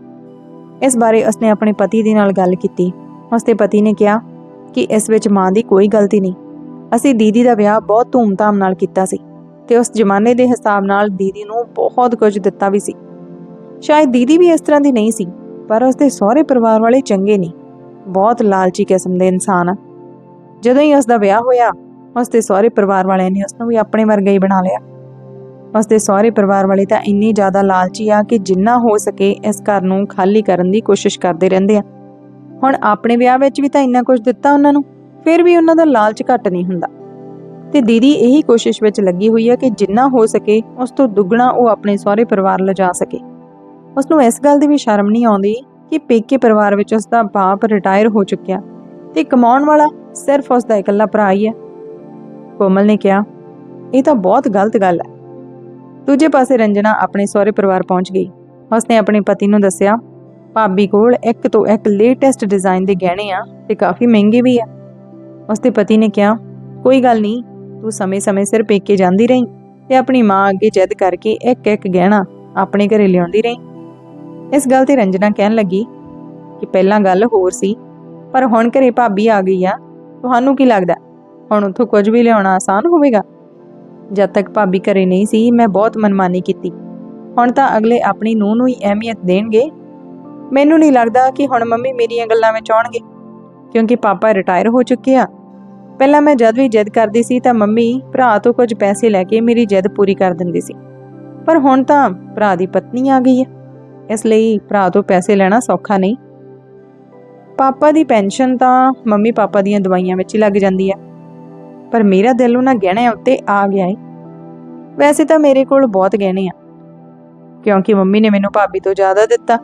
ਇਸ ਬਾਰੇ ਉਸਨੇ ਆਪਣੇ ਪਤੀ ਦੇ ਨਾਲ ਗੱਲ ਕੀਤੀ। ਉਸਦੇ ਪਤੀ ਨੇ ਕਿਹਾ ਕਿ ਇਸ ਵਿੱਚ ਮਾਂ ਦੀ ਕੋਈ ਗਲਤੀ ਨਹੀਂ। ਅਸੀਂ ਦੀਦੀ ਦਾ ਵਿਆਹ ਬਹੁਤ ਧੂਮਧਾਮ ਨਾਲ ਕੀਤਾ ਸੀ ਤੇ ਉਸ ਜ਼ਮਾਨੇ ਦੇ ਹਿਸਾਬ ਨਾਲ ਦੀਦੀ ਨੂੰ ਬਹੁਤ ਕੁਝ ਦਿੱਤਾ ਵੀ ਸੀ। ਸ਼ਾਇਦ ਦੀਦੀ ਵੀ ਇਸ ਤਰ੍ਹਾਂ ਦੀ ਨਹੀਂ ਸੀ ਪਰ ਉਸ ਦੇ ਸਹੁਰੇ ਪਰਿਵਾਰ ਵਾਲੇ ਚੰਗੇ ਨਹੀਂ ਬਹੁਤ ਲਾਲਚੀ ਕਿਸਮ ਦੇ ਇਨਸਾਨ ਆ ਜਦੋਂ ਹੀ ਉਸ ਦਾ ਵਿਆਹ ਹੋਇਆ ਉਸ ਦੇ ਸਹੁਰੇ ਪਰਿਵਾਰ ਵਾਲਿਆਂ ਨੇ ਉਸ ਨੂੰ ਵੀ ਆਪਣੇ ਵਰਗਾ ਹੀ ਬਣਾ ਲਿਆ ਉਸ ਦੇ ਸਹੁਰੇ ਪਰਿਵਾਰ ਵਾਲੇ ਤਾਂ ਇੰਨੀ ਜ਼ਿਆਦਾ ਲਾਲਚੀ ਆ ਕਿ ਜਿੰਨਾ ਹੋ ਸਕੇ ਇਸ ਘਰ ਨੂੰ ਖਾਲੀ ਕਰਨ ਦੀ ਕੋਸ਼ਿਸ਼ ਕਰਦੇ ਰਹਿੰਦੇ ਆ ਹੁਣ ਆਪਣੇ ਵਿਆਹ ਵਿੱਚ ਵੀ ਤਾਂ ਇੰਨਾ ਕੁਝ ਦਿੱਤਾ ਉਹਨਾਂ ਨੂੰ ਫਿਰ ਵੀ ਉਹਨਾਂ ਦਾ ਲਾਲਚ ਘੱਟ ਨਹੀਂ ਹੁੰਦਾ ਤੇ ਦੀਦੀ ਇਹੀ ਕੋਸ਼ਿਸ਼ ਵਿੱਚ ਲੱਗੀ ਹੋਈ ਹੈ ਕਿ ਜਿੰਨਾ ਹੋ ਸਕੇ ਉਸ ਤੋਂ ਦੁੱਗਣਾ ਉਹ ਆਪਣੇ ਸਹੁਰੇ ਪਰਿਵਾਰ ਲਿਜਾ ਸਕੇ ਉਸ ਨੂੰ ਇਸ ਗੱਲ ਦੀ ਵੀ ਸ਼ਰਮ ਨਹੀਂ ਆਉਂਦੀ ਕਿ ਪੇਕੇ ਪਰਿਵਾਰ ਵਿੱਚ ਉਸ ਦਾ ਬਾਪ ਰਿਟਾਇਰ ਹੋ ਚੁੱਕਿਆ ਤੇ ਕਮਾਉਣ ਵਾਲਾ ਸਿਰਫ ਉਸ ਦਾ ਇਕੱਲਾ ਭਰਾ ਹੀ ਹੈ। ਕੋਮਲ ਨੇ ਕਿਹਾ, ਇਹ ਤਾਂ ਬਹੁਤ ਗਲਤ ਗੱਲ ਹੈ। ਦੂਜੇ ਪਾਸੇ ਰੰਜਨਾ ਆਪਣੇ ਸਹੁਰੇ ਪਰਿਵਾਰ ਪਹੁੰਚ ਗਈ। ਉਸਨੇ ਆਪਣੇ ਪਤੀ ਨੂੰ ਦੱਸਿਆ, ਭਾਬੀ ਕੋਲ ਇੱਕ ਤੋਂ ਇੱਕ ਲੇਟੈਸਟ ਡਿਜ਼ਾਈਨ ਦੇ ਗਹਿਣੇ ਆ ਤੇ ਕਾਫੀ ਮਹਿੰਗੇ ਵੀ ਆ। ਉਸਦੇ ਪਤੀ ਨੇ ਕਿਹਾ, ਕੋਈ ਗੱਲ ਨਹੀਂ, ਤੂੰ ਸਮੇਂ-ਸਮੇਂ ਸਿਰ ਪੇਕੇ ਜਾਂਦੀ ਰਹੀ ਤੇ ਆਪਣੀ ਮਾਂ ਅੱਗੇ ਜਿੱਦ ਕਰਕੇ ਇੱਕ ਇੱਕ ਗਹਿਣਾ ਆਪਣੇ ਘਰੇ ਲਿਆਉਂਦੀ ਰਹੀ। ਇਸ ਗੱਲ ਤੇ ਰੰਜਨਾ ਕਹਿਣ ਲੱਗੀ ਕਿ ਪਹਿਲਾਂ ਗੱਲ ਹੋਰ ਸੀ, ਪਰ ਹੁਣ ਘਰੇ ਭਾਬੀ ਆ ਗਈ ਆ, ਤੁਹਾਨੂੰ ਕੀ ਲੱਗਦਾ? ਹੁਣ ਉੱਥੋਂ ਕੁਝ ਵੀ ਲਿਆਉਣਾ ਆਸਾਨ ਹੋਵੇਗਾ? ਜਦ ਤੱਕ ਭਾਬੀ ਘਰੇ ਨਹੀਂ ਸੀ, ਮੈਂ ਬਹੁਤ ਮਨਮਾਨੀ ਕੀਤੀ। ਹੁਣ ਤਾਂ ਅਗਲੇ ਆਪਣੀ ਨੂੰਹ ਨੂੰ ਹੀ ਅਹਿਮੀਅਤ ਦੇਣਗੇ? ਮੈਨੂੰ ਨਹੀਂ ਲੱਗਦਾ ਕਿ ਹੁਣ ਮੰਮੀ ਮੇਰੀਆਂ ਗੱਲਾਂ ਵਿੱਚ ਆਉਣਗੇ, ਕਿਉਂਕਿ ਪਾਪਾ ਰਿਟਾਇਰ ਹੋ ਚੁੱਕੇ ਆ। ਪਹਿਲਾਂ ਮੈਂ ਜਦ ਵੀ ਜਿੱਦ ਕਰਦੀ ਸੀ ਤਾਂ ਮੰਮੀ ਭਰਾ ਤੋਂ ਕੁਝ ਪੈਸੇ ਲੈ ਕੇ ਮੇਰੀ ਜਿੱਦ ਪੂਰੀ ਕਰ ਦਿੰਦੀ ਸੀ। ਪਰ ਹੁਣ ਤਾਂ ਭਰਾ ਦੀ ਪਤਨੀ ਆ ਗਈ ਹੈ ਇਸ ਲਈ ਭਰਾ ਤੋਂ ਪੈਸੇ ਲੈਣਾ ਸੌਖਾ ਨਹੀਂ। ਪਾਪਾ ਦੀ ਪੈਨਸ਼ਨ ਤਾਂ ਮੰਮੀ ਪਾਪਾ ਦੀਆਂ ਦਵਾਈਆਂ ਵਿੱਚ ਹੀ ਲੱਗ ਜਾਂਦੀ ਹੈ। ਪਰ ਮੇਰਾ ਦਿਲ ਉਹਨਾਂ ਗਹਿਣਿਆਂ ਉੱਤੇ ਆ ਗਿਆ ਏ। ਵੈਸੇ ਤਾਂ ਮੇਰੇ ਕੋਲ ਬਹੁਤ ਗਹਿਣੇ ਆ। ਕਿਉਂਕਿ ਮੰਮੀ ਨੇ ਮੈਨੂੰ ਭਾਬੀ ਤੋਂ ਜ਼ਿਆਦਾ ਦਿੱਤਾ।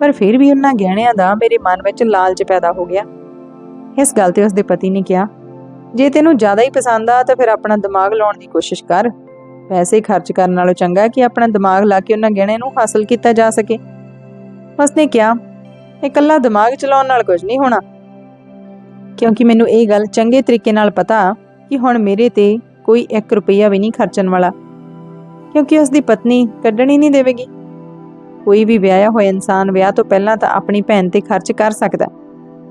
ਪਰ ਫਿਰ ਵੀ ਉਹਨਾਂ ਗਹਿਣਿਆਂ ਦਾ ਮੇਰੇ ਮਨ ਵਿੱਚ ਲਾਲਚ ਪੈਦਾ ਹੋ ਗਿਆ। ਇਸ ਗੱਲ ਤੇ ਉਸਦੇ ਪਤੀ ਨੇ ਕਿਹਾ, ਜੇ ਤੈਨੂੰ ਜ਼ਿਆਦਾ ਹੀ ਪਸੰਦ ਆ ਤਾਂ ਫਿਰ ਆਪਣਾ ਦਿਮਾਗ ਲਾਉਣ ਦੀ ਕੋਸ਼ਿਸ਼ ਕਰ। ਪੈਸੇ ਖਰਚ ਕਰਨ ਨਾਲੋਂ ਚੰਗਾ ਕਿ ਆਪਣਾ ਦਿਮਾਗ ਲਾ ਕੇ ਉਹਨਾਂ ਗਹਿਣਿਆਂ ਨੂੰ ਹਾਸਲ ਕੀਤਾ ਜਾ ਸਕੇ। ਉਸਨੇ ਕਿਹਾ ਇਕੱਲਾ ਦਿਮਾਗ ਚਲਾਉਣ ਨਾਲ ਕੁਝ ਨਹੀਂ ਹੋਣਾ। ਕਿਉਂਕਿ ਮੈਨੂੰ ਇਹ ਗੱਲ ਚੰਗੇ ਤਰੀਕੇ ਨਾਲ ਪਤਾ ਕਿ ਹੁਣ ਮੇਰੇ ਤੇ ਕੋਈ 1 ਰੁਪਈਆ ਵੀ ਨਹੀਂ ਖਰਚਣ ਵਾਲਾ। ਕਿਉਂਕਿ ਉਸ ਦੀ ਪਤਨੀ ਕੱਢਣੀ ਨਹੀਂ ਦੇਵੇਗੀ। ਕੋਈ ਵੀ ਵਿਆਹਿਆ ਹੋਇਆ ਇਨਸਾਨ ਵਿਆਹ ਤੋਂ ਪਹਿਲਾਂ ਤਾਂ ਆਪਣੀ ਭੈਣ ਤੇ ਖਰਚ ਕਰ ਸਕਦਾ।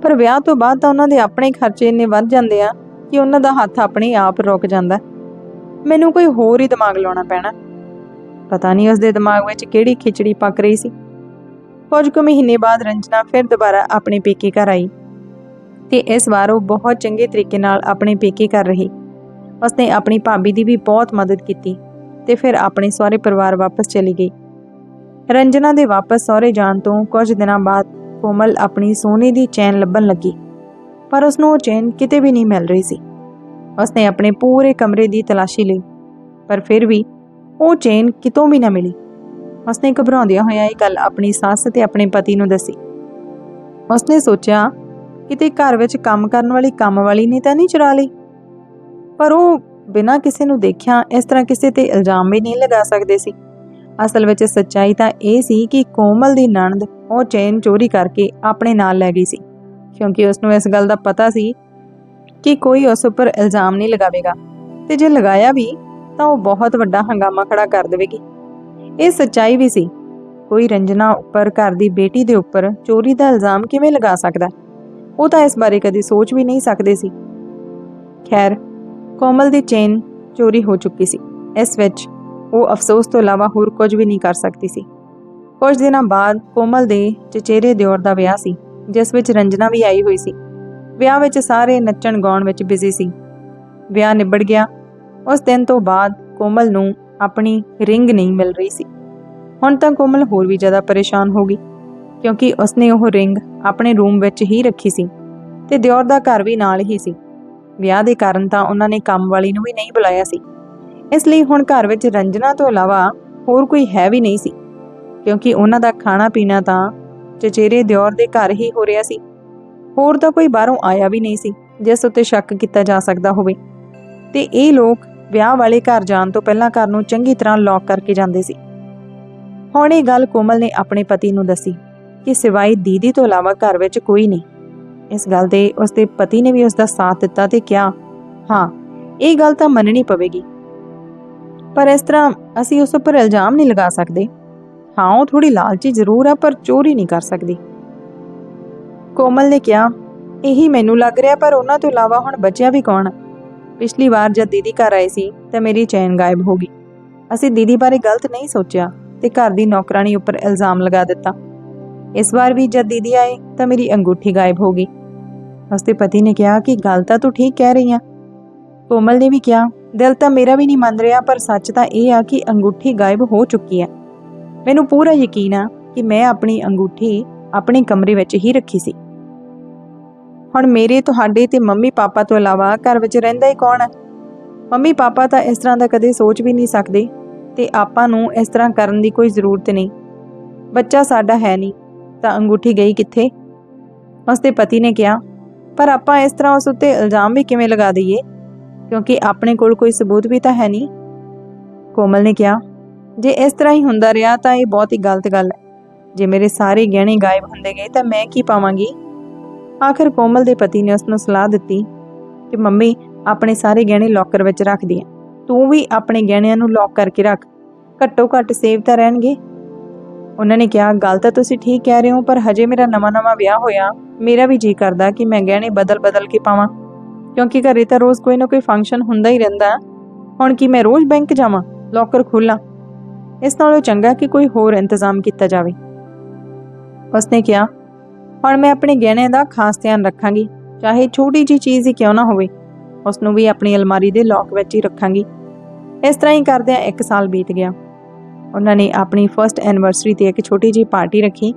ਪਰ ਵਿਆਹ ਤੋਂ ਬਾਅਦ ਤਾਂ ਉਹਨਾਂ ਦੇ ਆਪਣੇ ਖਰਚੇ ਇੰਨੇ ਵੱਧ ਜਾਂਦੇ ਆ ਕਿ ਉਹਨਾਂ ਦਾ ਹੱਥ ਆਪਣੇ ਆਪ ਰੁਕ ਜਾਂਦਾ। ਮੈਨੂੰ ਕੋਈ ਹੋਰ ਹੀ ਦਿਮਾਗ ਲਾਉਣਾ ਪੈਣਾ। ਪਤਾ ਨਹੀਂ ਉਸ ਦੇ ਦਿਮਾਗ ਵਿੱਚ ਕਿਹੜੀ ਖਿਚੜੀ ਪੱਕ ਰਹੀ ਸੀ। ਕੁਝ ਕੁ ਮਹੀਨੇ ਬਾਅਦ ਰੰਜਨਾ ਫਿਰ ਦੁਬਾਰਾ ਆਪਣੇ ਪੇਕੇ ਘਰ ਆਈ ਤੇ ਇਸ ਵਾਰ ਉਹ ਬਹੁਤ ਚੰਗੇ ਤਰੀਕੇ ਨਾਲ ਆਪਣੇ ਪੇਕੇ ਘਰ ਰਹੀ। ਉਸਨੇ ਆਪਣੀ ਭਾਬੀ ਦੀ ਵੀ ਬਹੁਤ ਮਦਦ ਕੀਤੀ ਤੇ ਫਿਰ ਆਪਣੇ ਸਹੁਰੇ ਪਰਿਵਾਰ ਵਾਪਸ ਚਲੀ ਗਈ। ਰੰਜਨਾ ਦੇ ਵਾਪਸ ਸਹੁਰੇ ਜਾਣ ਤੋਂ ਕੁਝ ਦਿਨਾਂ ਬਾਅਦ ਕੋਮਲ ਆਪਣੀ ਸੋਨੇ ਦੀ ਚੈਨ ਲੱਭਣ ਲੱਗੀ, ਪਰ ਉਸ ਨੂੰ ਉਹ ਚੈਨ ਕਿਤੇ ਵੀ ਨਹੀਂ ਮਿਲ ਰਹੀ ਸੀ। ਉਸਨੇ ਆਪਣੇ ਪੂਰੇ ਕਮਰੇ ਦੀ ਤਲਾਸ਼ੀ ਲਈ। ਪਰ ਫਿਰ ਵੀ ਉਹ ਚੇਨ ਕਿਤੋਂ ਵੀ ਨਾ ਮਿਲੀ। ਉਸਨੇ ਘਬਰਾਉਂਦਿਆਂ ਹੋਇਆ ਇਹ ਗੱਲ ਆਪਣੀ ਸੱਸ ਤੇ ਆਪਣੇ ਪਤੀ ਨੂੰ ਦੱਸੀ। ਉਸਨੇ ਸੋਚਿਆ, ਕਿਤੇ ਘਰ ਵਿੱਚ ਕੰਮ ਕਰਨ ਵਾਲੀ ਕੰਮ ਵਾਲੀ ਨੇ ਤਾਂ ਨਹੀਂ ਚੁਰਾ ਲਈ? ਪਰ ਉਹ ਬਿਨਾਂ ਕਿਸੇ ਨੂੰ ਦੇਖਿਆ ਇਸ ਤਰ੍ਹਾਂ ਕਿਸੇ ਤੇ ਇਲਜ਼ਾਮ ਵੀ ਨਹੀਂ ਲਗਾ ਸਕਦੇ ਸੀ। ਅਸਲ ਵਿੱਚ ਸੱਚਾਈ ਤਾਂ ਇਹ ਸੀ ਕਿ ਕੋਮਲ ਦੀ ਨਣਦ ਉਹ ਚੇਨ ਚੋਰੀ ਕਰਕੇ ਆਪਣੇ ਨਾਲ ਲੈ ਗਈ ਸੀ। ਕਿਉਂਕਿ ਉਸ ਨੂੰ ਇਸ ਗੱਲ ਦਾ ਪਤਾ ਸੀ ਕਿ ਕੋਈ ਉਸ ਉੱਪਰ ਇਲਜ਼ਾਮ ਨਹੀਂ ਲਗਾਵੇਗਾ। ਤੇ ਜੇ ਲਗਾਇਆ ਵੀ, ਤਾਂ ਉਹ ਬਹੁਤ ਵੱਡਾ ਹੰਗਾਮਾ ਖੜਾ ਕਰ ਦੇਵੇਗੀ। ਇਹ ਸੱਚਾਈ ਵੀ ਸੀ। ਕੋਈ ਰੰਜਨਾ ਉੱਪਰ, ਘਰ ਦੀ ਬੇਟੀ ਦੇ ਉੱਪਰ ਚੋਰੀ ਦਾ ਇਲਜ਼ਾਮ ਕਿਵੇਂ ਲਗਾ ਸਕਦਾ? ਉਹ ਤਾਂ ਇਸ ਬਾਰੇ ਕਦੀ ਸੋਚ ਵੀ ਨਹੀਂ ਸਕਦੇ ਸੀ। ਖੈਰ, ਕੋਮਲ ਦੀ ਚੇਨ ਚੋਰੀ ਹੋ ਚੁੱਕੀ ਸੀ। ਇਸ ਵਿੱਚ ਉਹ ਅਫਸੋਸ ਤੋਂ ਇਲਾਵਾ ਹੋਰ ਕੁਝ ਵੀ ਨਹੀਂ ਕਰ ਸਕਦੀ ਸੀ। ਕੁਝ ਦਿਨਾਂ ਬਾਅਦ ਕੋਮਲ ਦੇ ਚਚੇਰੇ ਦਿਓਰ ਦਾ ਵਿਆਹ ਸੀ, ਜਿਸ ਵਿੱਚ ਰੰਜਨਾ ਵੀ ਆਈ ਹੋਈ ਸੀ। ਵਿਆਹ ਵਿੱਚ ਸਾਰੇ ਨੱਚਣ ਗਾਉਣ ਵਿੱਚ ਬਿਜ਼ੀ ਸੀ। ਵਿਆਹ ਨਿਬੜ ਗਿਆ। ਉਸ ਦਿਨ ਤੋਂ ਬਾਅਦ ਕੋਮਲ ਨੂੰ ਆਪਣੀ ਰਿੰਗ ਨਹੀਂ ਮਿਲ ਰਹੀ ਸੀ। ਹੁਣ ਤਾਂ ਕੋਮਲ ਹੋਰ ਵੀ ਜ਼ਿਆਦਾ ਪਰੇਸ਼ਾਨ ਹੋ ਗਈ, ਕਿਉਂਕਿ ਉਸਨੇ ਉਹ ਰਿੰਗ ਆਪਣੇ ਰੂਮ ਵਿੱਚ ਹੀ ਰੱਖੀ ਸੀ ਤੇ ਦਿਓਰ ਦਾ ਘਰ ਵੀ ਨਾਲ ਹੀ ਸੀ। ਵਿਆਹ ਦੇ ਕਾਰਨ ਤਾਂ ਉਹਨਾਂ ਨੇ ਕੰਮ ਵਾਲੀ ਨੂੰ ਵੀ ਨਹੀਂ ਬੁਲਾਇਆ ਸੀ। ਇਸ ਲਈ ਹੁਣ ਘਰ ਵਿੱਚ ਰੰਜਨਾ ਤੋਂ ਇਲਾਵਾ ਹੋਰ ਕੋਈ ਹੈ ਵੀ ਨਹੀਂ ਸੀ, ਕਿਉਂਕਿ ਉਹਨਾਂ ਦਾ ਖਾਣਾ ਪੀਣਾ ਤਾਂ ਚਚੇਰੇ ਦਿਓਰ ਦੇ ਘਰ ਹੀ ਹੋ ਰਿਹਾ ਸੀ। ਹੋਰ ਤਾਂ ਕੋਈ ਬਾਹਰੋਂ ਆਇਆ ਵੀ ਨਹੀਂ ਸੀ, ਜਿਸ ਉੱਤੇ ਸ਼ੱਕ ਕੀਤਾ ਜਾ ਸਕਦਾ ਹੋਵੇ। ਤੇ ਇਹ ਲੋਕ ਵਿਆਹ ਵਾਲੇ ਘਰ ਜਾਣ ਤੋਂ ਪਹਿਲਾਂ ਘਰ ਨੂੰ ਚੰਗੀ ਤਰ੍ਹਾਂ ਲੌਕ ਕਰਕੇ ਜਾਂਦੇ ਸੀ। ਹੁਣ ਇਹ ਗੱਲ ਕੋਮਲ ਨੇ ਆਪਣੇ ਪਤੀ ਨੂੰ ਦੱਸੀ ਕਿ ਸਿਵਾਏ ਦੀਦੀ ਤੋਂ ਇਲਾਵਾ ਘਰ ਵਿੱਚ ਕੋਈ ਨਹੀਂ। ਇਸ ਗੱਲ ਤੇ ਉਸਦੇ ਪਤੀ ਨੇ ਵੀ ਉਸ ਦਾ ਸਾਥ ਦਿੱਤਾ ਤੇ ਕਿਹਾ, ਹਾਂ, ਇਹ ਗੱਲ ਤਾਂ ਮੰਨਣੀ ਪਵੇਗੀ। ਪਰ ਇਸ ਤਰ੍ਹਾਂ ਅਸੀਂ ਉਸ ਉੱਪਰ ਇਲਜ਼ਾਮ ਨਹੀਂ ਲਗਾ ਸਕਦੇ। ਹਾਂ, ਉਹ ਥੋੜੀ ਲਾਲਚੀ ਜ਼ਰੂਰ ਆ, ਪਰ ਚੋਰੀ ਨਹੀਂ ਕਰ ਸਕਦੀ। ਕੋਮਲ ਨੇ ਕਿਹਾ, ਇਹੀ ਮੈਨੂੰ ਲੱਗ ਰਿਹਾ ਪਰ ਉਹਨਾਂ ਤੋਂ ਇਲਾਵਾ ਹੁਣ ਬਚਿਆ ਵੀ ਕੌਣ? ਪਿਛਲੀ ਵਾਰ ਜਦ ਦੀਦੀ ਘਰ ਆਏ ਸੀ, ਤਾਂ ਮੇਰੀ ਚੈਨ ਗਾਇਬ ਹੋ ਗਈ। ਅਸੀਂ ਦੀਦੀ ਬਾਰੇ ਗਲਤ ਨਹੀਂ ਸੋਚਿਆ ਤੇ ਘਰ ਦੀ ਨੌਕਰਾਨੀ ਉੱਪਰ ਇਲਜ਼ਾਮ ਲਗਾ ਦਿੱਤਾ। ਇਸ ਵਾਰ ਵੀ ਜਦ ਦੀਦੀ ਆਏ, ਤਾਂ ਮੇਰੀ ਅੰਗੂਠੀ ਗਾਇਬ ਹੋ ਗਈ। ਉਸਦੇ ਪਤੀ ਨੇ ਕਿਹਾ ਕਿ ਗੱਲ ਤਾਂ ਤੂੰ ਠੀਕ ਕਹਿ ਰਹੀ ਆ। ਕੋਮਲ ਨੇ ਵੀ ਕਿਹਾ, ਦਿਲ ਤਾਂ ਮੇਰਾ ਵੀ ਨਹੀਂ ਮੰਨ ਰਿਹਾ, ਪਰ ਸੱਚ ਤਾਂ ਇਹ ਆ ਕਿ ਅੰਗੂਠੀ ਗਾਇਬ ਹੋ ਚੁੱਕੀ ਹੈ। ਮੈਨੂੰ ਪੂਰਾ ਯਕੀਨ ਆ ਕਿ ਮੈਂ ਆਪਣੀ ਅੰਗੂਠੀ ਆਪਣੇ ਕਮਰੇ ਵਿੱਚ ਹੀ ਰੱਖੀ ਸੀ। ਹੁਣ ਮੇਰੇ, ਤੁਹਾਡੇ ਤੇ ਮੰਮੀ ਪਾਪਾ ਤੋਂ ਇਲਾਵਾ ਘਰ ਵਿੱਚ ਰਹਿੰਦਾ ਹੀ ਕੌਣ ਹੈ ਮੰਮੀ ਪਾਪਾ ਤਾਂ ਇਸ ਤਰ੍ਹਾਂ ਦਾ ਕਦੇ ਸੋਚ ਵੀ ਨਹੀਂ ਸਕਦੇ ਤੇ ਆਪਾਂ ਨੂੰ ਇਸ ਤਰ੍ਹਾਂ ਕਰਨ ਦੀ ਕੋਈ ਜ਼ਰੂਰਤ ਨਹੀਂ। ਬੱਚਾ ਸਾਡਾ ਹੈ ਨਹੀਂ, ਤਾਂ ਅੰਗੂਠੀ ਗਈ ਕਿੱਥੇ? ਉਸਦੇ ਪਤੀ ਨੇ ਕਿਹਾ, ਪਰ ਆਪਾਂ ਇਸ ਤਰ੍ਹਾਂ ਉਸ ਉੱਤੇ ਇਲਜ਼ਾਮ ਵੀ ਕਿਵੇਂ ਲਗਾ ਦਈਏ? ਕਿਉਂਕਿ ਆਪਣੇ ਕੋਲ ਕੋਈ ਸਬੂਤ ਵੀ ਤਾਂ ਹੈ ਨਹੀਂ? ਕੋਮਲ ਨੇ ਕਿਹਾ, ਜੇ ਇਸ ਤਰ੍ਹਾਂ ਹੀ ਹੁੰਦਾ ਰਿਹਾ ਤਾਂ ਇਹ ਬਹੁਤ ਹੀ ਗਲਤ ਗੱਲ ਹੈ। ਜੇ ਮੇਰੇ ਸਾਰੇ ਗਹਿਣੇ ਗਾਇਬ ਹੁੰਦੇ ਗਏ ਤਾਂ ਮੈਂ ਕੀ ਪਾਵਾਂਗੀ? ਆਖਰ ਕੋਮਲ ਦੇ ਪਤੀ ਨੇ ਉਸ ਨੂੰ ਸਲਾਹ ਦਿੱਤੀ ਕਿ ਮੰਮੀ, ਆਪਣੇ ਸਾਰੇ ਗਹਿਣੇ ਲੋਕਰ ਵਿੱਚ ਰੱਖ ਦਿਆਂ। ਤੂੰ ਵੀ ਆਪਣੇ ਗਹਿਣਿਆਂ ਨੂੰ ਲੋਕ ਕਰਕੇ ਰੱਖ। ਘੱਟੋ ਘੱਟ ਸੇਵ ਤਾਂ ਰਹਿਣਗੇ। ਉਹਨਾਂ ਨੇ ਕਿਹਾ, ਗੱਲ ਤਾਂ ਤੁਸੀਂ ਠੀਕ ਕਹਿ ਰਹੇ ਹੋ, ਪਰ ਹਜੇ ਮੇਰਾ ਨਵਾਂ-ਨਵਾਂ ਵਿਆਹ ਹੋਇਆ। ਮੇਰਾ ਵੀ ਜੀ ਕਰਦਾ ਕਿ ਮੈਂ ਗਹਿਣੇ ਬਦਲ-ਬਦਲ ਕੇ ਪਾਵਾਂ। ਕਿਉਂਕਿ ਘਰੇ ਤਾਂ ਰੋਜ਼ ਕੋਈ ਨਾ ਕੋਈ ਫੰਕਸ਼ਨ ਹੁੰਦਾ ਹੀ ਰਹਿੰਦਾ। ਹੁਣ ਕੀ ਮੈਂ ਰੋਜ਼ ਬੈਂਕ ਜਾਵਾਂ? ਲੋਕਰ ਖੋਲਾਂ। ਇਸ ਨਾਲੋਂ ਚੰਗਾ ਕਿ ਕੋਈ ਹੋਰ ਇੰਤਜ਼ਾਮ ਕੀਤਾ ਜਾਵੇ। ਉਸਨੇ ਕਿਹਾ ਹੁਣ ਮੈਂ ਆਪਣੇ ਗਹਿਣਿਆਂ ਦਾ ਖਾਸ ਧਿਆਨ ਰੱਖਾਂਗੀ, ਚਾਹੇ ਛੋਟੀ ਜੀ ਚੀਜ਼ ਹੀ ਕਿਉਂ ਨਾ ਹੋਵੇ ਉਸ ਨੂੰ ਵੀ ਆਪਣੀ ਅਲਮਾਰੀ ਦੇ ਲੋਕ ਵਿੱਚ ਹੀ ਰੱਖਾਂਗੀ। ਇਸ ਤਰ੍ਹਾਂ ਹੀ ਕਰਦਿਆਂ ਇੱਕ ਸਾਲ ਬੀਤ ਗਿਆ। ਉਹਨਾਂ ਨੇ ਆਪਣੀ ਫਰਸਟ ਐਨੀਵਰਸਰੀ ਤੇ ਇੱਕ ਛੋਟੀ ਜੀ ਪਾਰਟੀ ਰੱਖੀ,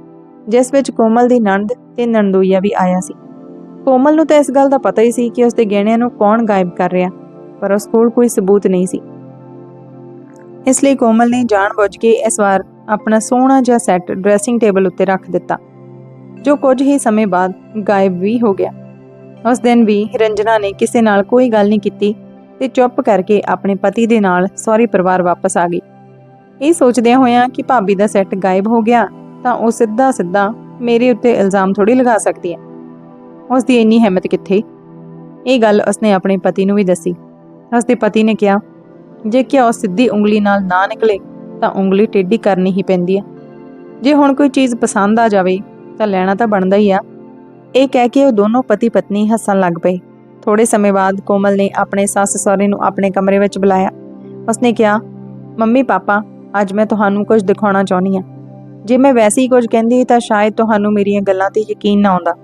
ਜਿਸ ਵਿੱਚ ਕੋਮਲ ਦੀ ਨਣਦ ਤੇ ਨਣਦੋਈਆ ਵੀ ਆਇਆ ਸੀ। ਕੋਮਲ ਨੂੰ ਤਾਂ ਇਸ ਗੱਲ ਦਾ ਪਤਾ ਹੀ ਸੀ ਕਿ ਉਸ ਦੇ ਗਹਿਣਿਆਂ ਨੂੰ ਕੌਣ ਗਾਇਬ ਕਰ ਰਿਹਾ, ਪਰ ਉਸ ਕੋਲ ਕੋਈ ਸਬੂਤ ਨਹੀਂ ਸੀ। ਇਸ ਲਈ ਕੋਮਲ ਨੇ ਜਾਣਬੁੱਝ ਕੇ ਇਸ ਵਾਰ ਆਪਣਾ ਸੋਹਣਾ ਜਿਹਾ ਸੈੱਟ ਡਰੈਸਿੰਗ ਟੇਬਲ ਉੱਤੇ ਰੱਖ ਦਿੱਤਾ। ਜੋ ਕੁਝ ਹੀ ਸਮੇਂ ਬਾਅਦ ਗਾਇਬ ਵੀ ਹੋ ਗਿਆ। ਉਸ ਦਿਨ ਵੀ ਰੰਜਨਾ ਨੇ ਕਿਸੇ ਨਾਲ ਕੋਈ ਗੱਲ ਨਹੀਂ ਕੀਤੀ ਤੇ ਚੁੱਪ ਕਰਕੇ ਆਪਣੇ ਪਤੀ ਦੇ ਨਾਲ ਸਹੁਰੇ ਪਰਿਵਾਰ ਵਾਪਸ ਆ ਗਈ। ਇਹ ਸੋਚਦਿਆਂ ਹੋਇਆਂ ਕਿ ਭਾਬੀ ਦਾ ਸੈੱਟ ਗਾਇਬ ਹੋ ਗਿਆ ਤਾਂ ਉਹ ਸਿੱਧਾ ਸਿੱਧਾ ਮੇਰੇ ਉੱਤੇ ਇਲਜ਼ਾਮ ਥੋੜੀ ਲਗਾ ਸਕਦੀ ਹੈ। ਉਸ ਦੀ ਇੰਨੀ ਹਿੰਮਤ ਕਿੱਥੇ? ਇਹ ਗੱਲ ਉਸਨੇ ਆਪਣੇ ਪਤੀ ਨੂੰ ਵੀ ਦੱਸੀ। ਉਸਦੇ ਪਤੀ ਨੇ ਕਿਹਾ, ਜੇ ਕਿ ਉਹ ਸਿੱਧੀ ਉਂਗਲੀ ਨਾਲ ਨਾ ਨਿਕਲੇ ਤਾਂ ਉਂਗਲੀ ਟੇਢੀ ਕਰਨੀ ਹੀ ਪੈਂਦੀ ਹੈ। ਜੇ ਹੁਣ ਕੋਈ ਚੀਜ਼ ਪਸੰਦ ਆ ਜਾਵੇ ਤਾਂ ਲੈਣਾ ਤਾਂ ਬਣਦਾ ਹੀ ਆ। ਇਹ ਕਹਿ ਕੇ ਉਹ ਦੋਨੋਂ ਪਤੀ ਪਤਨੀ ਹੱਸਣ ਲੱਗ ਪਏ। ਥੋੜੇ ਸਮੇਂ ਬਾਅਦ ਕੋਮਲ ਨੇ ਆਪਣੇ ਸੱਸ ਸਹੁਰੇ ਨੂੰ ਆਪਣੇ ਕਮਰੇ ਵਿੱਚ ਬੁਲਾਇਆ। ਉਸਨੇ ਕਿਹਾ, ਮੰਮੀ, ਪਾਪਾ, ਅੱਜ ਮੈਂ ਤੁਹਾਨੂੰ ਕੁਝ ਦਿਖਾਉਣਾ ਚਾਹੁੰਦੀ ਹਾਂ। ਜੇ ਮੈਂ ਵੈਸੇ ਹੀ ਕੁਝ ਕਹਿੰਦੀ ਤਾਂ ਸ਼ਾਇਦ ਤੁਹਾਨੂੰ ਮੇਰੀਆਂ ਗੱਲਾਂ ਤੇ ਯਕੀਨ ਨਾ ਆਉਂਦਾ।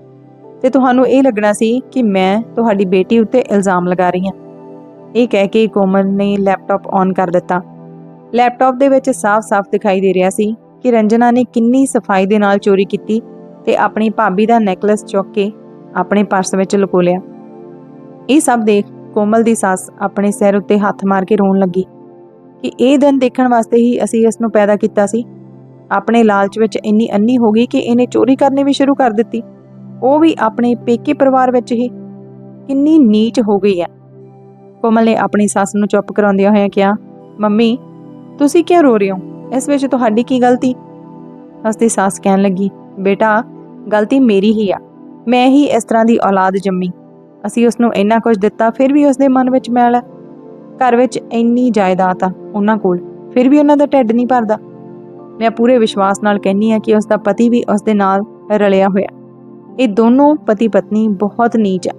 ਤੇ ਤੁਹਾਨੂੰ ਇਹ ਲੱਗਣਾ ਸੀ ਕਿ ਮੈਂ ਤੁਹਾਡੀ ਬੇਟੀ ਉੱਤੇ ਇਲਜ਼ਾਮ ਲਗਾ ਰਹੀ ਹਾਂ। ਇਹ ਕਹਿ ਕੇ ਕੋਮਲ ਨੇ ਲੈਪਟਾਪ ਔਨ ਕਰ ਦਿੱਤਾ। ਲੈਪਟਾਪ ਦੇ ਵਿੱਚ ਸਾਫ਼-ਸਾਫ਼ ਦਿਖਾਈ ਦੇ ਰਿਹਾ ਸੀ ਕਿ ਰੰਜਨਾ ਨੇ ਕਿੰਨੀ ਸਫ਼ਾਈ ਦੇ ਨਾਲ ਚੋਰੀ ਕੀਤੀ ਤੇ ਆਪਣੀ ਭਾਬੀ ਦਾ ਨੈਕਲਸ ਚੁੱਕ ਕੇ ਆਪਣੇ ਪਰਸ ਵਿੱਚ ਲੁਕੋ ਲਿਆ। ਇਹ ਸਭ ਦੇਖ ਕੋਮਲ ਦੀ ਸੱਸ ਆਪਣੇ ਸਿਰ ਉੱਤੇ ਹੱਥ ਮਾਰ ਕੇ ਰੋਣ ਲੱਗੀ ਕਿ ਇਹ ਦਿਨ ਦੇਖਣ ਵਾਸਤੇ ਹੀ ਅਸੀਂ ਇਸ ਨੂੰ ਪੈਦਾ ਕੀਤਾ ਸੀ। ਆਪਣੇ ਲਾਲਚ ਵਿੱਚ ਇੰਨੀ ਅੰਨੀ ਹੋ ਗਈ ਕਿ ਇਹਨੇ ਚੋਰੀ ਕਰਨੀ ਵੀ ਸ਼ੁਰੂ ਕਰ ਦਿੱਤੀ। ਉਹ ਵੀ ਆਪਣੇ ਪੇਕੇ ਪਰਿਵਾਰ ਵਿੱਚ ਹੀ ਕਿੰਨੀ ਨੀਚ ਹੋ ਗਈ ਹੈ। ਕੋਮਲ ਨੇ ਆਪਣੀ ਸੱਸ ਨੂੰ ਚੁੱਪ ਕਰਾਉਂਦਿਆਂ ਹੋਇਆਂ ਕਿਹਾ, ਮੰਮੀ, ਤੁਸੀਂ ਕਿਉਂ ਰੋ ਰਹੇ ਹੋ? ਇਸ ਵਿੱਚ ਤੁਹਾਡੀ ਕੀ ਗਲਤੀ? ਉਸਦੀ ਸੱਸ ਕਹਿਣ ਲੱਗੀ, ਬੇਟਾ ਗਲਤੀ ਮੇਰੀ ਹੀ ਆ। ਮੈਂ ਹੀ ਇਸ ਤਰ੍ਹਾਂ ਦੀ ਔਲਾਦ ਜੰਮੀ। ਅਸੀਂ ਉਸ ਨੂੰ ਇੰਨਾ ਕੁਝ ਦਿੱਤਾ, ਫਿਰ ਵੀ ਉਸ ਦੇ ਮਨ ਵਿੱਚ ਮੈਲ ਹੈ ਘਰ ਵਿੱਚ ਇੰਨੀ ਜਾਇਦਾਦ ਆ ਉਹਨਾਂ ਕੋਲ, ਫਿਰ ਵੀ ਉਹਨਾਂ ਦਾ ਢਿੱਡ ਨਹੀਂ ਭਰਦਾ। ਮੈਂ ਪੂਰੇ ਵਿਸ਼ਵਾਸ ਨਾਲ ਕਹਿੰਨੀ ਆ ਕਿ ਉਸ ਦਾ ਪਤੀ ਵੀ ਉਸ ਦੇ ਨਾਲ ਰਲਿਆ ਹੋਇਆ। ਇਹ ਦੋਨੋਂ ਪਤੀ ਪਤਨੀ ਬਹੁਤ ਨੀਚ ਆ।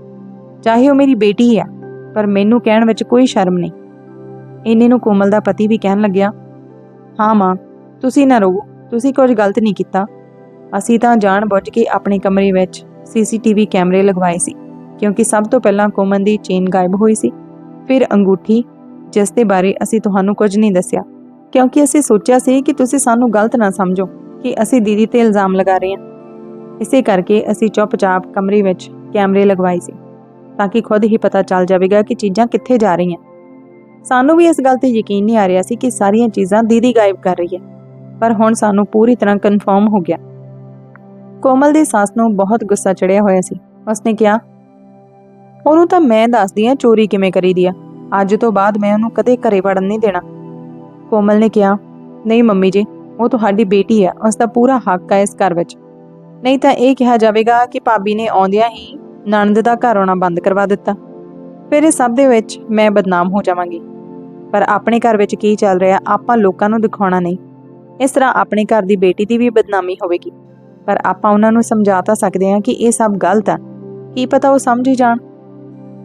ਚਾਹੇ ਉਹ ਮੇਰੀ ਬੇਟੀ ਆ, ਪਰ ਮੈਨੂੰ ਕਹਿਣ ਵਿੱਚ ਕੋਈ ਸ਼ਰਮ ਨਹੀਂ। ਇੰਨੇ ਨੂੰ ਕੋਮਲ ਦਾ ਪਤੀ ਵੀ ਕਹਿਣ ਲੱਗਿਆ, ਹਾਂ ਮਾਂ, ਤੁਸੀਂ ਨਾ ਰੋ ਤੁਸੀਂ ਕੁਝ ਗਲਤ ਨਹੀਂ ਕੀਤਾ। ਅਸੀਂ ਤਾਂ ਜਾਣ ਬੁੱਝ ਕੇ ਆਪਣੇ ਕਮਰੇ ਵਿੱਚ ਸੀਸੀਟੀਵੀ ਕੈਮਰੇ ਲਗਵਾਏ ਸੀ, ਕਿਉਂਕਿ ਸਭ ਤੋਂ ਪਹਿਲਾਂ ਕੋਮਨ ਦੀ ਚੇਨ ਗਾਇਬ ਹੋਈ ਸੀ। ਫਿਰ ਅੰਗੂਠੀ, ਜਿਸ ਦੇ ਬਾਰੇ ਅਸੀਂ ਤੁਹਾਨੂੰ ਕੁਝ ਨਹੀਂ ਦੱਸਿਆ, ਕਿਉਂਕਿ ਅਸੀਂ ਸੋਚਿਆ ਸੀ ਕਿ ਤੁਸੀਂ ਸਾਨੂੰ ਗਲਤ ਨਾ ਸਮਝੋ ਕਿ ਅਸੀਂ ਦੀਦੀ ਤੇ ਇਲਜ਼ਾਮ ਲਗਾ ਰਹੇ ਹਾਂ। ਇਸੇ ਕਰਕੇ ਅਸੀਂ ਚੁੱਪਚਾਪ ਕਮਰੇ ਵਿੱਚ ਕੈਮਰੇ ਲਗਵਾਏ ਸੀ, ਤਾਂ ਕਿ ਖੁਦ ਹੀ ਪਤਾ ਚੱਲ ਜਾਵੇਗਾ ਕਿ ਚੀਜ਼ਾਂ ਕਿੱਥੇ ਜਾ ਰਹੀਆਂ। ਸਾਨੂੰ ਵੀ ਇਸ ਗੱਲ ਤੇ ਯਕੀਨ ਨਹੀਂ ਆ ਰਿਹਾ ਸੀ ਕਿ ਸਾਰੀਆਂ ਚੀਜ਼ਾਂ ਦੀਦੀ ਗਾਇਬ ਕਰ ਰਹੀ ਹੈ, ਪਰ ਹੁਣ ਸਾਨੂੰ ਪੂਰੀ ਤਰ੍ਹਾਂ ਕਨਫਰਮ ਹੋ ਗਿਆ। ਕੋਮਲ ਦੀ ਸੱਸ ਨੂੰ ਬਹੁਤ ਗੁੱਸਾ ਚੜਿਆ ਹੋਇਆ ਸੀ। ਉਸਨੇ ਕਿਹਾ, ਉਹਨੂੰ ਤਾਂ ਮੈਂ ਦੱਸਦੀ ਆ ਚੋਰੀ ਕਿਵੇਂ ਕਰੀਦੀ ਆ। ਅੱਜ ਤੋਂ ਬਾਅਦ ਮੈਂ ਉਹਨੂੰ ਕਦੇ ਘਰੇ ਵੜਨ ਨਹੀਂ ਦੇਣਾ। ਕੋਮਲ ਨੇ ਕਿਹਾ, ਨਹੀਂ ਮੰਮੀ ਜੀ, ਉਹ ਤੁਹਾਡੀ ਬੇਟੀ ਆ। ਉਸ ਦਾ ਪੂਰਾ ਹੱਕ ਹੈ ਇਸ ਘਰ ਵਿੱਚ। ਨਹੀਂ ਤਾਂ ਇਹ ਕਿਹਾ ਜਾਵੇਗਾ ਕਿ ਭਾਬੀ ਨੇ ਆਉਂਦਿਆਂ ਹੀ ਨਣਦ ਦਾ ਘਰ ਆਉਣਾ ਬੰਦ ਕਰਵਾ ਦਿੱਤਾ। ਫਿਰ ਇਹ ਸਭ ਦੇ ਵਿੱਚ ਮੈਂ ਬਦਨਾਮ ਹੋ ਜਾਵਾਂਗੀ। ਪਰ ਆਪਣੇ ਘਰ ਵਿੱਚ ਕੀ ਚੱਲ ਰਿਹਾ, ਆਪਾਂ ਲੋਕਾਂ ਨੂੰ ਦਿਖਾਉਣਾ ਨਹੀਂ। ਇਸ ਤਰ੍ਹਾਂ ਆਪਣੇ ਘਰ ਦੀ ਬੇਟੀ ਦੀ ਵੀ ਬਦਨਾਮੀ ਹੋਵੇਗੀ। ਪਰ ਆਪਾਂ ਉਹਨਾਂ ਨੂੰ ਸਮਝਾ ਤਾਂ ਸਕਦੇ ਹਾਂ ਕਿ ਇਹ ਸਭ ਗਲਤ ਆ। ਕੀ ਪਤਾ ਉਹ ਸਮਝ ਹੀ ਜਾਣ।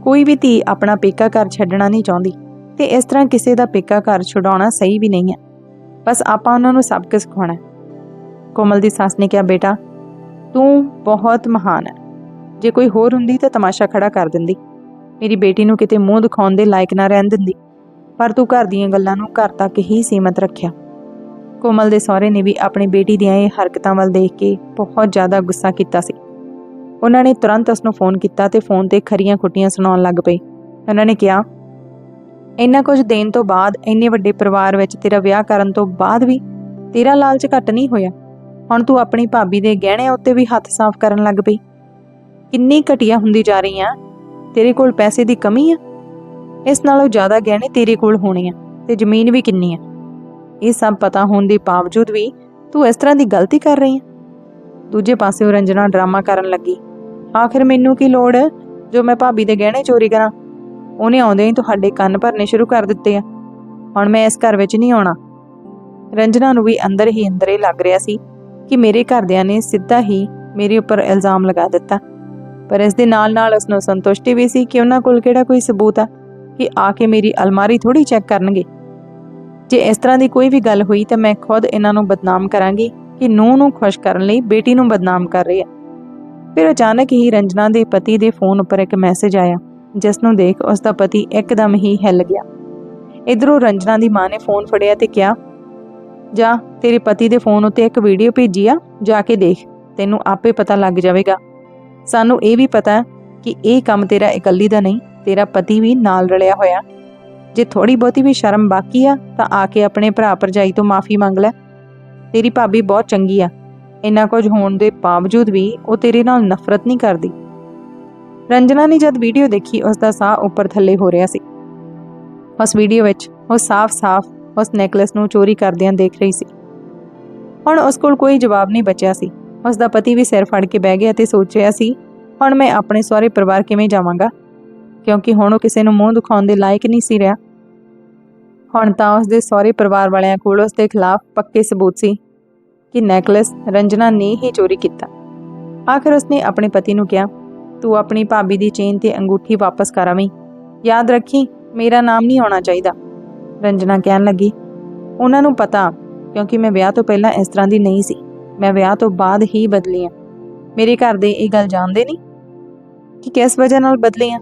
ਕੋਈ ਵੀ ਧੀ ਆਪਣਾ ਪੇਕਾ ਘਰ ਛੱਡਣਾ ਨਹੀਂ ਚਾਹੁੰਦੀ ਤੇ ਇਸ ਤਰ੍ਹਾਂ ਕਿਸੇ ਦਾ ਪੇਕਾ ਘਰ ਛੁਡਾਉਣਾ ਸਹੀ ਵੀ ਨਹੀਂ ਹੈ ਬਸ ਆਪਾਂ ਉਹਨਾਂ ਨੂੰ ਸਭ ਕੁਝ ਸਿਖਾਉਣਾ ਕੋਮਲ ਦੀ ਸੱਸ ਨੇ ਕਿਹਾ, ਬੇਟਾ, ਤੂੰ ਬਹੁਤ ਮਹਾਨ ਹੈ। ਜੇ ਕੋਈ ਹੋਰ ਹੁੰਦੀ ਤਾਂ ਤਮਾਸ਼ਾ ਖੜਾ ਕਰ ਦਿੰਦੀ। ਮੇਰੀ ਬੇਟੀ ਨੂੰ ਕਿਤੇ ਮੂੰਹ ਦਿਖਾਉਣ ਦੇ ਲਾਇਕ ਨਾ ਰਹਿਣ ਦਿੰਦੀ। ਪਰ ਤੂੰ ਘਰ ਦੀਆਂ ਗੱਲਾਂ ਨੂੰ ਘਰ ਤੱਕ ਹੀ ਸੀਮਤ ਰੱਖਿਆ। ਕੋਮਲ ਦੇ ਸਹੁਰੇ ਨੇ ਵੀ ਆਪਣੀ ਬੇਟੀ ਦੀਆਂ ਇਹ ਹਰਕਤਾਂ ਵੱਲ ਦੇਖ ਕੇ ਬਹੁਤ ਜ਼ਿਆਦਾ ਗੁੱਸਾ ਕੀਤਾ ਸੀ। ਉਹਨਾਂ ਨੇ ਤੁਰੰਤ ਉਸ ਨੂੰ ਫੋਨ ਕੀਤਾ ਤੇ ਫੋਨ ਤੇ ਖਰੀਆਂ ਖੁੱਟੀਆਂ ਸੁਣਾਉਣ ਲੱਗ ਪਏ। ਉਹਨਾਂ ਨੇ ਕਿਹਾ, ਇੰਨਾ ਕੁਝ ਦੇਣ ਤੋਂ ਬਾਅਦ ਇੰਨੇ ਵੱਡੇ ਪਰਿਵਾਰ ਵਿੱਚ ਤੇਰਾ ਵਿਆਹ ਕਰਨ ਤੋਂ ਬਾਅਦ ਵੀ ਤੇਰਾ ਲਾਲਚ ਘੱਟ ਨਹੀਂ ਹੋਇਆ? ਹੁਣ ਤੂੰ ਆਪਣੀ ਭਾਬੀ ਦੇ ਗਹਿਣਿਆਂ ਉੱਤੇ ਵੀ ਹੱਥ ਸਾਫ਼ ਕਰਨ ਲੱਗ ਪਈ। ਕਿੰਨੀ ਘਟੀਆ ਹੁੰਦੀ ਜਾ ਰਹੀ ਆ? ਤੇਰੇ ਕੋਲ ਪੈਸੇ ਦੀ ਕਮੀ ਆ? ਇਸ ਨਾਲੋਂ ਜ਼ਿਆਦਾ ਗਹਿਣੇ ਤੇਰੇ ਕੋਲ ਹੋਣੇ ਆ ਤੇ ਜ਼ਮੀਨ ਵੀ ਕਿੰਨੀ ਆ? ਇਹ ਸਭ ਪਤਾ ਹੋਣ ਦੇ ਬਾਵਜੂਦ ਵੀ ਤੂੰ ਇਸ ਤਰ੍ਹਾਂ ਦੀ ਗਲਤੀ ਕਰ ਰਹੀ ਆ ਦੂਜੇ ਪਾਸੇ ਉਹ ਰੰਜਨਾ ਡਰਾਮਾ ਕਰਨ ਲੱਗੀ। ਆਖਿਰ ਮੈਨੂੰ ਕੀ ਲੋੜ ਜੋ ਮੈਂ ਭਾਬੀ ਦੇ ਗਹਿਣੇ ਚੋਰੀ ਕਰਾਂ? ਉਹਨੇ ਆਉਂਦੇ ਹੀ ਤੁਹਾਡੇ ਕੰਨ ਭਰਨੇ ਸ਼ੁਰੂ ਕਰ ਦਿੱਤੇ ਆ। ਹੁਣ ਮੈਂ ਇਸ ਘਰ ਵਿੱਚ ਨਹੀਂ ਆਉਣਾ। ਰੰਜਨਾ ਨੂੰ ਵੀ ਅੰਦਰ ਹੀ ਅੰਦਰ ਹੀ ਲੱਗ ਰਿਹਾ ਸੀ ਕਿ ਮੇਰੇ ਘਰਦਿਆਂ ਨੇ ਸਿੱਧਾ ਹੀ ਮੇਰੇ ਉੱਪਰ ਇਲਜ਼ਾਮ ਲਗਾ ਦਿੱਤਾ। ਪਰ ਇਸ ਦੇ ਨਾਲ ਨਾਲ ਉਸ ਨੂੰ ਸੰਤੁਸ਼ਟੀ ਵੀ ਸੀ ਕਿ ਉਹਨਾਂ ਕੋਲ ਕਿਹੜਾ ਕੋਈ ਸਬੂਤ ਆ ਕਿ ਆ ਕੇ ਮੇਰੀ ਅਲਮਾਰੀ ਥੋੜੀ ਚੈੱਕ ਕਰਨਗੇ। ਜੇ ਇਸ ਤਰ੍ਹਾਂ ਦੀ ਕੋਈ ਵੀ ਗੱਲ ਹੋਈ ਤਾਂ ਮੈਂ ਖੁਦ ਇਹਨਾਂ ਨੂੰ ਬਦਨਾਮ ਕਰਾਂਗੀ ਕਿ ਨੂੰਹ ਨੂੰ ਖੁਸ਼ ਕਰਨ ਲਈ ਬੇਟੀ ਨੂੰ ਬਦਨਾਮ ਕਰ ਰਹੀ ਹੈ। ਫਿਰ ਅਚਾਨਕ ਹੀ ਰੰਜਨਾ ਦੇ ਪਤੀ ਦੇ ਫੋਨ ਉੱਪਰ ਇੱਕ ਮੈਸੇਜ ਆਇਆ, ਜਿਸ ਨੂੰ ਦੇਖ ਉਸ ਦਾ ਪਤੀ ਇੱਕਦਮ ਹੀ ਹਿੱਲ ਗਿਆ। ਇਧਰੋਂ ਰੰਜਨਾ ਦੀ ਮਾਂ ਨੇ ਫੋਨ ਫੜਿਆ ਤੇ ਕਿਹਾ, ਜਾ, ਤੇਰੇ ਪਤੀ ਦੇ ਫੋਨ ਉੱਤੇ ਇੱਕ ਵੀਡੀਓ ਭੇਜੀ ਆ, ਜਾ ਕੇ ਦੇਖ, ਤੈਨੂੰ ਆਪੇ ਪਤਾ ਲੱਗ ਜਾਵੇਗਾ। ਸਾਨੂੰ ਇਹ ਵੀ ਪਤਾ ਕਿ ਇਹ ਕੰਮ ਤੇਰਾ ਇਕੱਲੀ ਦਾ ਨਹੀਂ, ਤੇਰਾ ਪਤੀ ਵੀ ਨਾਲ ਰਲਿਆ ਹੋਇਆ। ਜੇ ਥੋੜੀ ਬਹੁਤੀ ਵੀ ਸ਼ਰਮ ਬਾਕੀ ਆ, ਤਾਂ ਆ ਕੇ ਆਪਣੇ ਭਰਾ ਭਰਜਾਈ ਤੋਂ ਮਾਫੀ ਮੰਗ ਲੈ। ਤੇਰੀ ਭਾਬੀ ਬਹੁਤ ਚੰਗੀ ਆ। ਇੰਨਾ ਕੁਝ ਹੋਣ ਦੇ ਬਾਵਜੂਦ ਵੀ ਉਹ ਤੇਰੇ ਨਾਲ ਨਫ਼ਰਤ ਨਹੀਂ ਕਰਦੀ। ਰੰਜਨਾ ਨੇ ਜਦ ਵੀਡੀਓ ਦੇਖੀ ਉਸ ਦਾ ਸਾਹ ਉੱਪਰ ਥੱਲੇ ਹੋ ਰਿਹਾ ਸੀ। ਉਸ ਵੀਡੀਓ ਵਿੱਚ ਉਹ ਸਾਫ਼-ਸਾਫ਼ ਉਸ ਨੈਕਲੇਸ ਨੂੰ ਚੋਰੀ ਕਰਦਿਆਂ ਦੇਖ ਰਹੀ ਸੀ। ਹੁਣ ਉਸ ਕੋਲ ਕੋਈ ਜਵਾਬ ਨਹੀਂ ਬਚਿਆ ਸੀ। ਉਸ ਦਾ ਪਤੀ ਵੀ ਸਿਰ ਫੜ ਕੇ ਬਹਿ ਗਿਆ ਤੇ ਸੋਚ ਰਿਹਾ ਸੀ, ਹੁਣ ਮੈਂ ਆਪਣੇ ਸਹੁਰੇ ਪਰਿਵਾਰ ਕਿਵੇਂ ਜਾਵਾਂਗਾ? ਕਿਉਂਕਿ ਹੁਣ ਉਹ ਕਿਸੇ ਨੂੰ ਮੂੰਹ ਦਿਖਾਉਣ ਦੇ ਲਾਇਕ ਨਹੀਂ ਸੀ ਰਿਹਾ। ਹੁਣ ਤਾਂ ਉਸ ਦੇ ਸਹੁਰੇ ਪਰਿਵਾਰ ਵਾਲਿਆਂ ਕੋਲ ਉਸ ਦੇ ਖਿਲਾਫ ਪੱਕੇ ਸਬੂਤ ਸੀ ਕਿ ਨੈਕਲੇਸ ਰੰਜਨਾ ਨੇ ਹੀ ਚੋਰੀ ਕੀਤਾ। ਆਖਰ ਉਸਨੇ ਆਪਣੇ ਪਤੀ ਨੂੰ ਕਿਹਾ, ਤੂੰ ਆਪਣੀ ਭਾਬੀ ਦੀ ਚੇਨ ਤੇ ਅੰਗੂਠੀ ਵਾਪਸ ਕਰ ਆਵੀਂ। ਯਾਦ ਰੱਖੀ, ਮੇਰਾ ਨਾਮ ਨਹੀਂ ਆਉਣਾ ਚਾਹੀਦਾ। ਰੰਜਨਾ ਕਹਿਣ ਲੱਗੀ, ਉਹਨਾਂ ਨੂੰ ਪਤਾ, ਕਿਉਂਕਿ ਮੈਂ ਵਿਆਹ ਤੋਂ ਪਹਿਲਾਂ ਇਸ ਤਰ੍ਹਾਂ ਦੀ ਨਹੀਂ ਸੀ। ਮੈਂ ਵਿਆਹ ਤੋਂ ਬਾਅਦ ਹੀ ਬਦਲੀ ਆ। ਮੇਰੇ ਘਰ ਦੇ ਇਹ ਗੱਲ ਜਾਣਦੇ ਨਹੀਂ ਕਿ ਕਿਸ ਵਜ੍ਹਾ ਨਾਲ ਬਦਲੀ ਆ?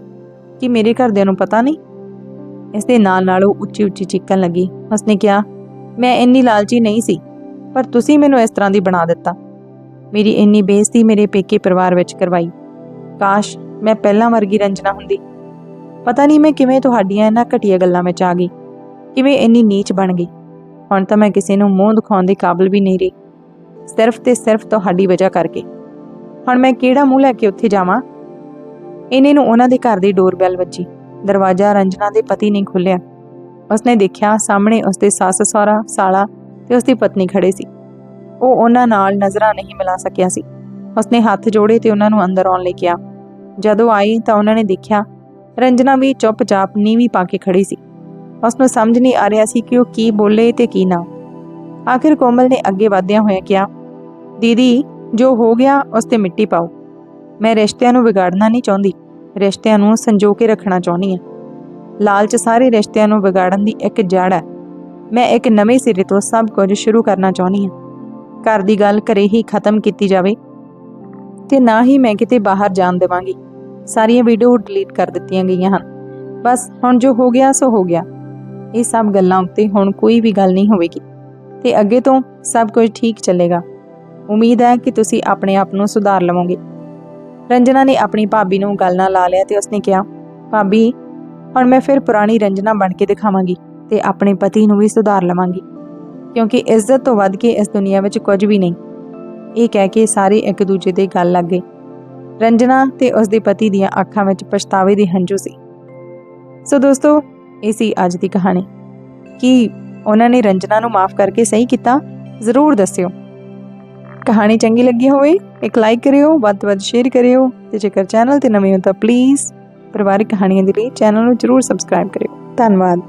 ਕਿ ਮੇਰੇ ਘਰਦਿਆਂ ਨੂੰ ਪਤਾ ਨਹੀਂ? ਇਸ ਦੇ ਨਾਲ ਨਾਲ ਉਹ ਉੱਚੀ ਉੱਚੀ ਚੀਕਣ ਲੱਗੀ। ਉਸਨੇ ਕਿਹਾ, ਮੈਂ ਇੰਨੀ ਲਾਲਚੀ ਨਹੀਂ ਸੀ, ਪਰ ਤੁਸੀਂ ਮੈਨੂੰ ਇਸ ਤਰ੍ਹਾਂ ਦੀ ਬਣਾ ਦਿੱਤਾ। ਮੇਰੀ ਇੰਨੀ ਬੇਇੱਜ਼ਤੀ ਮੇਰੇ ਪੇਕੇ ਪਰਿਵਾਰ ਵਿੱਚ ਕਰਵਾਈ। ਕਾਸ਼ ਮੈਂ ਪਹਿਲਾਂ ਵਰਗੀ ਰੰਜਨਾ ਹੁੰਦੀ। ਪਤਾ ਨਹੀਂ ਮੈਂ ਕਿਵੇਂ ਤੁਹਾਡੀਆਂ ਇਹਨਾਂ ਘਟੀਆ ਗੱਲਾਂ ਵਿੱਚ ਆ ਗਈ, ਕਿਵੇਂ ਇੰਨੀ ਨੀਚ ਬਣ ਗਈ। ਹੁਣ ਤਾਂ ਮੈਂ ਕਿਸੇ ਨੂੰ ਮੂੰਹ ਦਿਖਾਉਣ ਦੇ ਕਾਬਿਲ ਵੀ ਨਹੀਂ ਰਹੀ, ਸਿਰਫ ਤੇ ਸਿਰਫ ਤੁਹਾਡੀ ਵਜ੍ਹਾ ਕਰਕੇ। ਹੁਣ ਮੈਂ ਕਿਹੜਾ ਮੂੰਹ ਲੈ ਕੇ ਉੱਥੇ ਜਾਵਾਂ? ਇਹਨੇ ਨੂੰ ਉਹਨਾਂ ਦੇ ਘਰ ਦੀ ਡੋਰਬੈਲ ਵੱਜੀ। ਦਰਵਾਜ਼ਾ ਰੰਜਨਾ ਦੇ ਪਤੀ ਨੇ ਖੋਲ੍ਹਿਆ। ਉਸਨੇ ਦੇਖਿਆ, ਸਾਹਮਣੇ ਉਸਦੇ ਸੱਸ ਸਹੁਰਾ, ਸਾਲਾ ਤੇ ਉਸਦੀ ਪਤਨੀ ਖੜੇ ਸੀ। ਉਹ ਉਹਨਾਂ ਨਾਲ ਨਜ਼ਰਾਂ ਨਹੀਂ ਮਿਲਾ ਸਕਿਆ ਸੀ। ਉਸਨੇ ਹੱਥ ਜੋੜੇ ਤੇ ਉਹਨਾਂ ਨੂੰ ਅੰਦਰ ਆਉਣ ਲਈ ਕਿਹਾ। ਜਦੋਂ ਆਈ ਤਾਂ ਉਹਨਾਂ ਨੇ ਦੇਖਿਆ, ਰੰਜਨਾ ਵੀ ਚੁੱਪਚਾਪ ਨੀਵੀਂ ਪਾ ਕੇ ਖੜੀ ਸੀ। ਉਸ ਨੂੰ ਸਮਝ ਨਹੀਂ ਆ ਰਿਹਾ ਸੀ ਕਿ ਉਹ ਕੀ ਬੋਲੇ ਤੇ ਕੀ ਨਾ। ਆਖਿਰ ਕੋਮਲ ਨੇ ਅੱਗੇ ਵਧਦਿਆਂ ਹੋਇਆ ਕਿਹਾ, ਦੀਦੀ, ਜੋ ਹੋ ਗਿਆ ਉਸ ਤੇ ਮਿੱਟੀ ਪਾਓ। ਮੈਂ ਰਿਸ਼ਤਿਆਂ ਨੂੰ ਵਿਗਾੜਨਾ ਨਹੀਂ ਚਾਹੁੰਦੀ। ਰਿਸ਼ਤਿਆਂ ਨੂੰ ਸੰਜੋ ਕੇ ਰੱਖਣਾ ਚਾਹੁੰਦੀ ਹਾਂ। ਲਾਲਚ ਸਾਰੇ ਰਿਸ਼ਤਿਆਂ ਨੂੰ ਵਿਗਾੜਨ ਦੀ ਇੱਕ ਜੜ ਹੈ। ਮੈਂ ਇੱਕ ਨਵੇਂ ਸਿਰੇ ਤੋਂ ਸਭ ਕੁਝ ਸ਼ੁਰੂ ਕਰਨਾ ਚਾਹੁੰਦੀ ਹਾਂ। ਘਰ ਦੀ ਗੱਲ ਘਰੇ ਹੀ ਖਤਮ ਕੀਤੀ ਜਾਵੇ ਤੇ ਨਾ ਹੀ ਮੈਂ ਕਿਤੇ ਬਾਹਰ ਜਾਣ ਦੇਵਾਂਗੀ। ਸਾਰੀਆਂ ਵੀਡੀਓ ਡਿਲੀਟ ਕਰ ਦਿੱਤੀਆਂ ਗਈਆਂ ਹਨ। ਬਸ ਹੁਣ ਜੋ ਹੋ ਗਿਆ ਸੋ ਹੋ ਗਿਆ। ਇਹ ਸਭ ਗੱਲਾਂ ਉੱਤੇ ਹੁਣ ਕੋਈ ਵੀ ਗੱਲ ਨਹੀਂ ਹੋਵੇਗੀ। ਤੇ ਅੱਗੇ ਤੋਂ ਸਭ ਕੁਝ ਠੀਕ ਚੱਲੇਗਾ। ਉਮੀਦ ਹੈ ਕਿ ਤੁਸੀਂ ਆਪਣੇ ਆਪ ਨੂੰ ਸੁਧਾਰ ਲਵੋਗੇ। ਰੰਜਨਾ ਨੇ ਆਪਣੀ ਭਾਬੀ ਨੂੰ ਗੱਲ ਨਾਲ ਲਾ ਲਿਆ ਤੇ ਉਸਨੇ ਕਿਹਾ, ਭਾਬੀ, ਹੁਣ ਮੈਂ ਫਿਰ ਪੁਰਾਣੀ ਰੰਜਨਾ ਬਣ ਕੇ ਦਿਖਾਵਾਂਗੀ ਤੇ ਆਪਣੇ ਪਤੀ ਨੂੰ ਵੀ ਸੁਧਾਰ ਲਵਾਂਗੀ, ਕਿਉਂਕਿ ਇੱਜ਼ਤ ਤੋਂ ਵੱਧ ਕੇ ਇਸ ਦੁਨੀਆ ਵਿੱਚ ਕੁਝ ਵੀ ਨਹੀਂ। ਇਹ ਕਹਿ ਕੇ ਸਾਰੇ ਇੱਕ ਦੂਜੇ ਦੇ ਗੱਲ ਲੱਗ ਗਏ। ਰੰਜਨਾ ਤੇ ਉਸ ਦੇ ਪਤੀ ਦੀਆਂ ਅੱਖਾਂ ਵਿੱਚ ਪਛਤਾਵੇ ਦੇ ਹੰਝੂ ਸੀ। ਸੋ ਦੋਸਤੋ, ਇਹ ਸੀ ਅੱਜ ਦੀ ਕਹਾਣੀ। ਕੀ ਉਹਨਾਂ ਨੇ ਰੰਜਨਾ ਨੂੰ ਮਾਫ ਕਰਕੇ ਸਹੀ ਕੀਤਾ? ਜ਼ਰੂਰ ਦੱਸਿਓ। ਕਹਾਣੀ ਚੰਗੀ ਲੱਗੀ ਹੋਵੇ, ਇੱਕ ਲਾਈਕ ਕਰਿਓ, ਵੱਧ ਤੋਂ ਵੱਧ ਸ਼ੇਅਰ ਕਰਿਓ, ਤੇ ਜੇਕਰ ਚੈਨਲ ਤੇ ਨਵੇਂ ਹੋ ਤਾਂ ਪਲੀਜ਼ ਪਰਿਵਾਰਿਕ ਕਹਾਣੀਆਂ ਦੇ ਲਈ ਚੈਨਲ ਨੂੰ ਜ਼ਰੂਰ ਸਬਸਕ੍ਰਾਈਬ ਕਰਿਓ। ਧੰਨਵਾਦ।